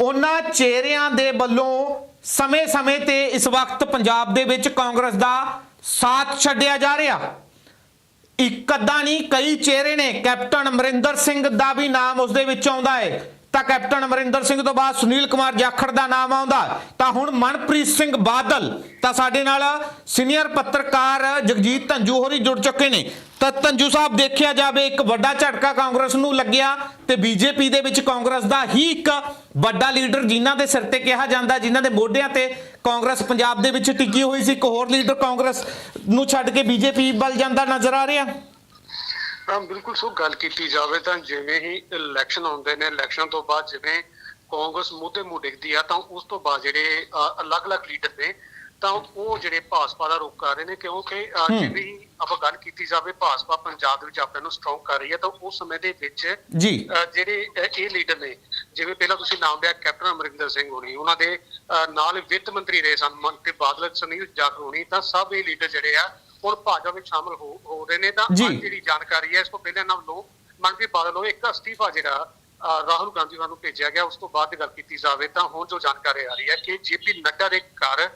ਉਹਨਾਂ ਚਿਹਰਿਆਂ ਦੇ ਵੱਲੋਂ ਸਮੇਂ-ਸਮੇਂ ਤੇ ਇਸ ਵਕਤ ਪੰਜਾਬ ਦੇ ਵਿੱਚ ਕਾਂਗਰਸ ਦਾ ਸਾਥ ਛੱਡਿਆ ਜਾ ਰਿਹਾ। ਇੱਕ ਅੱਧਾ ਨਹੀਂ, ਕਈ ਚਿਹਰੇ ਨੇ। ਕੈਪਟਨ ਅਮਰਿੰਦਰ ਸਿੰਘ ਦਾ ਵੀ ਨਾਮ ਉਸ ਦੇ ਵਿੱਚ ਆਉਂਦਾ ਹੈ। ਤਾਂ ਕੈਪਟਨ ਅਮਰਿੰਦਰ ਸਿੰਘ ਤੋਂ ਬਾਅਦ ਸੁਨੀਲ ਕੁਮਾਰ ਜਾਖੜ ਦਾ ਨਾਮ ਆਉਂਦਾ। ਤਾਂ ਹੁਣ ਮਨਪ੍ਰੀਤ ਸਿੰਘ ਬਾਦਲ ਤਾਂ ਸਾਡੇ ਨਾਲ ਸੀਨੀਅਰ ਪੱਤਰਕਾਰ ਜਗਜੀਤ ਧੰਜੂ ਹੋਰੀ ਜੁੜ ਚੁੱਕੇ ਨੇ। ਤਾਂ ਧੰਜੂ ਸਾਹਿਬ, ਦੇਖਿਆ ਜਾਵੇ, ਇੱਕ ਵੱਡਾ ਝਟਕਾ ਕਾਂਗਰਸ ਨੂੰ ਲੱਗਿਆ ਤੇ ਬੀਜੇਪੀ ਦੇ ਵਿੱਚ ਕਾਂਗਰਸ ਦਾ ਹੀ ਇੱਕ ਵੱਡਾ ਲੀਡਰ ਜਿਨ੍ਹਾਂ ਦੇ ਸਿਰ ਤੇ ਕਿਹਾ ਜਾਂਦਾ, ਜਿਨ੍ਹਾਂ ਦੇ ਮੋਢਿਆਂ ਤੇ ਕਾਂਗਰਸ ਪੰਜਾਬ ਦੇ ਵਿੱਚ ਟਿਕੀ ਹੋਈ ਸੀ। ਇੱਕ ਹੋਰ ਲੀਡਰ ਕਾਂਗਰਸ ਨੂੰ ਛੱਡ ਕੇ ਬੀਜੇਪੀ ਵੱਲ ਜਾਂਦਾ ਨਜ਼ਰ ਆ ਰਿਹਾ। ਹਾਂ ਬਿਲਕੁਲ ਸੋ ਗੱਲ ਕੀਤੀ ਜਾਵੇ ਤਾਂ ਜਿਵੇਂ ਹੀ ਇਲੈਕਸ਼ਨ ਆਉਂਦੇ ਨੇ ਇਲੈਕਸ਼ਨ ਤੋਂ ਬਾਅਦ ਜਿਵੇਂ ਕਾਂਗਰਸ ਮੁੱਦੇ ਮੂੰਹ ਡਿੱਗਦੀ ਆ ਤਾਂ ਉਸ ਤੋਂ ਬਾਅਦ ਜਿਹੜੇ ਅਲੱਗ-ਅਲੱਗ ਲੀਡਰ ਨੇ ਤਾਂ ਉਹ ਜਿਹੜੇ ਭਾਜਪਾ ਦਾ ਰੁਖ ਕਰ ਰਹੇ ਨੇ ਕਿਉਂਕਿ ਜਿਵੇਂ ਹੀ ਆਪਾਂ ਗੱਲ ਕੀਤੀ ਜਾਵੇ ਭਾਜਪਾ ਪੰਜਾਬ ਦੇ ਵਿੱਚ ਆਪਣੇ ਨੂੰ ਸਟਰੋਂਗ ਕਰ ਰਹੀ ਹੈ ਤਾਂ ਉਸ ਸਮੇਂ ਦੇ ਵਿੱਚ ਜਿਹੜੇ ਇਹ ਲੀਡਰ ਨੇ ਜਿਵੇਂ ਪਹਿਲਾਂ ਤੁਸੀਂ ਨਾਮ ਲਿਆ ਕੈਪਟਨ ਅਮਰਿੰਦਰ ਸਿੰਘ ਹੋਣੀ ਉਹਨਾਂ ਦੇ ਨਾਲ ਵਿੱਤ ਮੰਤਰੀ ਰਹੇ ਸਨ ਮੰਤਰੀ ਬਾਦਲ ਸੁਨੀਲ ਜਾਖੜ ਹੋਣੀ ਤਾਂ ਸਭ ਇਹ ਲੀਡਰ ਜਿਹੜੇ ਆ ਹੁਣ ਭਾਜਪਾ ਵਿੱਚ ਸ਼ਾਮਲ ਹੋ ਹੋ ਰਹੇ ਨੇ ਤਾਂ। ਅੱਜ ਜਿਹੜੀ ਜਾਣਕਾਰੀ ਹੈ ਇਸ ਤੋਂ ਪਹਿਲਾਂ ਨਾਮ ਲੋ ਮੰਤਰੀ ਬਾਦਲ ਨੂੰ ਇੱਕ ਅਸਤੀਫਾ ਜਿਹੜਾ ਰਾਹੁਲ ਗਾਂਧੀ ਵੱਲੋਂ ਭੇਜਿਆ ਗਿਆ ਉਸ ਤੋਂ ਬਾਅਦ ਗੱਲ ਕੀਤੀ ਜਾਵੇ ਤਾਂ ਹੁਣ ਜੋ ਜਾਣਕਾਰੀ ਆ ਰਹੀ ਹੈ ਕਿ ਜੇਪੀ ਨੱਡਾ ਦੇ ਘਰ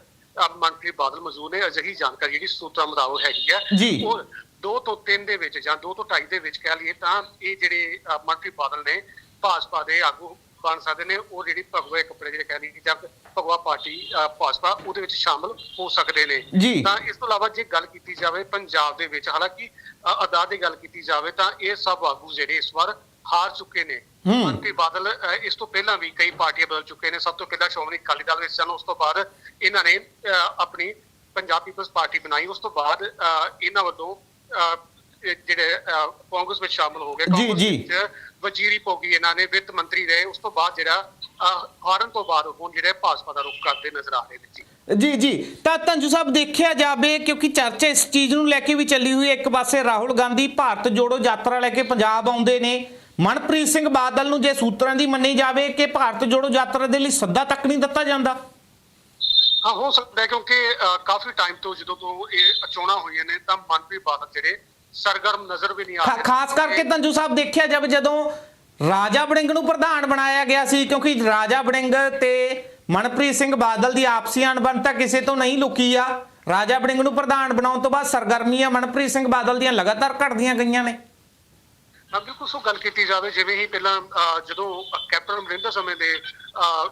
ਮੰਤਰੀ ਬਾਦਲ ਮੌਜੂਦ ਨੇ ਅਜਿਹੀ ਜਾਣਕਾਰੀ ਜਿਹੜੀ ਸੂਤਰਾਂ ਮੁਤਾਬਕ ਹੈਗੀ ਹੈ। ਉਹ ਦੋ ਤੋਂ ਤਿੰਨ ਦੇ ਵਿੱਚ ਜਾਂ ਦੋ ਤੋਂ ਢਾਈ ਦੇ ਵਿੱਚ ਕਹਿ ਲਈਏ ਤਾਂ ਇਹ ਜਿਹੜੇ ਮੰਤਰੀ ਬਾਦਲ ਨੇ ਭਾਜਪਾ ਦੇ ਆਗੂ ਬਣ ਸਕਦੇ ਨੇ ਉਹ ਜਿਹੜੀ ਭਗਵੇ ਕੱਪੜੇ ਜਿਹੜੇ ਕਹਿ ਲਈਏ ਜਾਂ ਭਗਵਾ ਪਾਰਟੀ ਭਾਜਪਾ ਉਹਦੇ ਵਿੱਚ ਸ਼ਾਮਲ ਹੋ ਸਕਦੇ ਨੇ। ਤਾਂ ਇਸ ਤੋਂ ਇਲਾਵਾ ਜੇ ਗੱਲ ਕੀਤੀ ਜਾਵੇ ਪੰਜਾਬ ਦੇ ਵਿੱਚ ਹਾਲਾਂਕਿ ਅਦਾ ਦੀ ਗੱਲ ਕੀਤੀ ਜਾਵੇ ਤਾਂ ਇਹ ਸਭ ਆਗੂ ਜਿਹੜੇ ਇਸ ਵਾਰ ਹਾਰ ਚੁੱਕੇ ਨੇ। ਮੰਤਰੀ ਬਾਦਲ ਇਸ ਤੋਂ ਪਹਿਲਾਂ ਵੀ ਕਈ ਪਾਰਟੀਆਂ ਬਦਲ ਚੁੱਕੇ ਨੇ ਸਭ ਤੋਂ ਪਹਿਲਾਂ ਸ਼੍ਰੋਮਣੀ ਅਕਾਲੀ ਦਲ ਵਿੱਚ ਸਨ ਉਸ ਤੋਂ ਬਾਅਦ ਇਹਨਾਂ ਨੇ ਆਪਣੀ ਪੰਜਾਬ ਪੀਪਲਸ ਪਾਰਟੀ ਬਣਾਈ ਉਸ ਤੋਂ ਬਾਅਦ ਇਹਨਾਂ ਵੱਲੋਂ ਜਿਹੜੇ ਕਾਂਗਰਸ ਵਿੱਚ ਸ਼ਾਮਲ ਹੋ ਗਏ ਕਾਂਗਰਸ। ਵਿੱਚ ਵਜ਼ੀਰੀ ਪੋਗੀ ਇਹਨਾਂ ਨੇ ਵਿੱਤ ਮੰਤਰੀ ਰਹੇ। ਉਸ ਤੋਂ ਬਾਅਦ ਜਿਹੜਾ ਹਾਰਨ ਤੋਂ ਬਾਅਦ ਹੁਣ ਜਿਹੜੇ ਭਾਜਪਾ ਦਾ ਰੁਖ ਕਰਦੇ ਨਜ਼ਰ ਆ ਰਹੇ ਨੇ ਜੀ। ਜੀ ਜੀ। ਤਾਂ ਧੰਜੂ ਸਾਹਿਬ ਦੇਖਿਆ ਜਾਵੇ ਕਿਉਂਕਿ ਚਰਚਾ ਇਸ ਚੀਜ਼ ਨੂੰ ਲੈ ਕੇ ਵੀ ਚੱਲੀ ਹੋਈ ਹੈ। ਇੱਕ ਪਾਸੇ ਰਾਹੁਲ ਗਾਂਧੀ ਭਾਰਤ ਜੋੜੋ ਯਾਤਰਾ ਲੈ ਕੇ ਪੰਜਾਬ ਆਉਂਦੇ ਨੇ। ਮਨਪ੍ਰੀਤ ਸਿੰਘ ਬਾਦਲ ਨੂੰ ਜੇ ਸੂਤਰਾਂ ਦੀ ਮੰਨੀ ਜਾਵੇ ਕਿ ਭਾਰਤ ਜੋੜੋ ਯਾਤਰਾ ਦੇ ਲਈ ਸੱਦਾ ਤੱਕ ਨਹੀਂ ਦਿੱਤਾ ਜਾਂਦਾ। ਹਾਂ ਹੋ ਸਕਦਾ ਕਿਉਂਕਿ ਕਾਫੀ ਟਾਈਮ ਤੋਂ ਜਦੋਂ ਤੋਂ ਇਹ ਚੋਣਾਂ ਹੋਈਆਂ ਨੇ ਤਾਂ ਮਨਪ੍ਰੀਤ ਬਾਦਲ ਜਿਹੜੇ ਸਰਗਰਮ ਨਜ਼ਰ ਵੀ ਨਹੀਂ ਆ ਰਹੇ। ਖਾਸ ਕਰਕੇ ਧੰਜੂ ਸਾਹਿਬ ਦੇਖਿਆ ਜਾਵੇ ਜਦੋਂ ਰਾਜਾ ਵੜਿੰਗ ਨੂੰ ਪ੍ਰਧਾਨ ਬਣਾਇਆ ਗਿਆ ਸੀ ਕਿਉਂਕਿ ਰਾਜਾ ਵੜਿੰਗ ਤੇ ਮਨਪ੍ਰੀਤ ਸਿੰਘ ਬਾਦਲ ਦੀ ਆਪਸੀ ਅਣਬਣ ਤਾਂ ਕਿਸੇ ਤੋਂ ਨਹੀਂ ਲੁਕੀ ਆ। ਰਾਜਾ ਵੜਿੰਗ ਨੂੰ ਪ੍ਰਧਾਨ ਬਣਾਉਣ ਤੋਂ ਬਾਅਦ ਸਰਗਰਮੀਆਂ ਮਨਪ੍ਰੀਤ ਸਿੰਘ ਬਾਦਲ ਦੀਆਂ ਲਗਾਤਾਰ ਘਟਦੀਆਂ ਗਈਆਂ ਨੇ। ਹਾਂ ਬਿਲਕੁਲ ਸੋ ਗੱਲ ਕੀਤੀ ਜਾਵੇ ਜਿਵੇਂ ਹੀ ਪਹਿਲਾਂ ਜਦੋਂ ਕੈਪਟਨ ਅਮਰਿੰਦਰ ਸਮੇਂ ਦੇ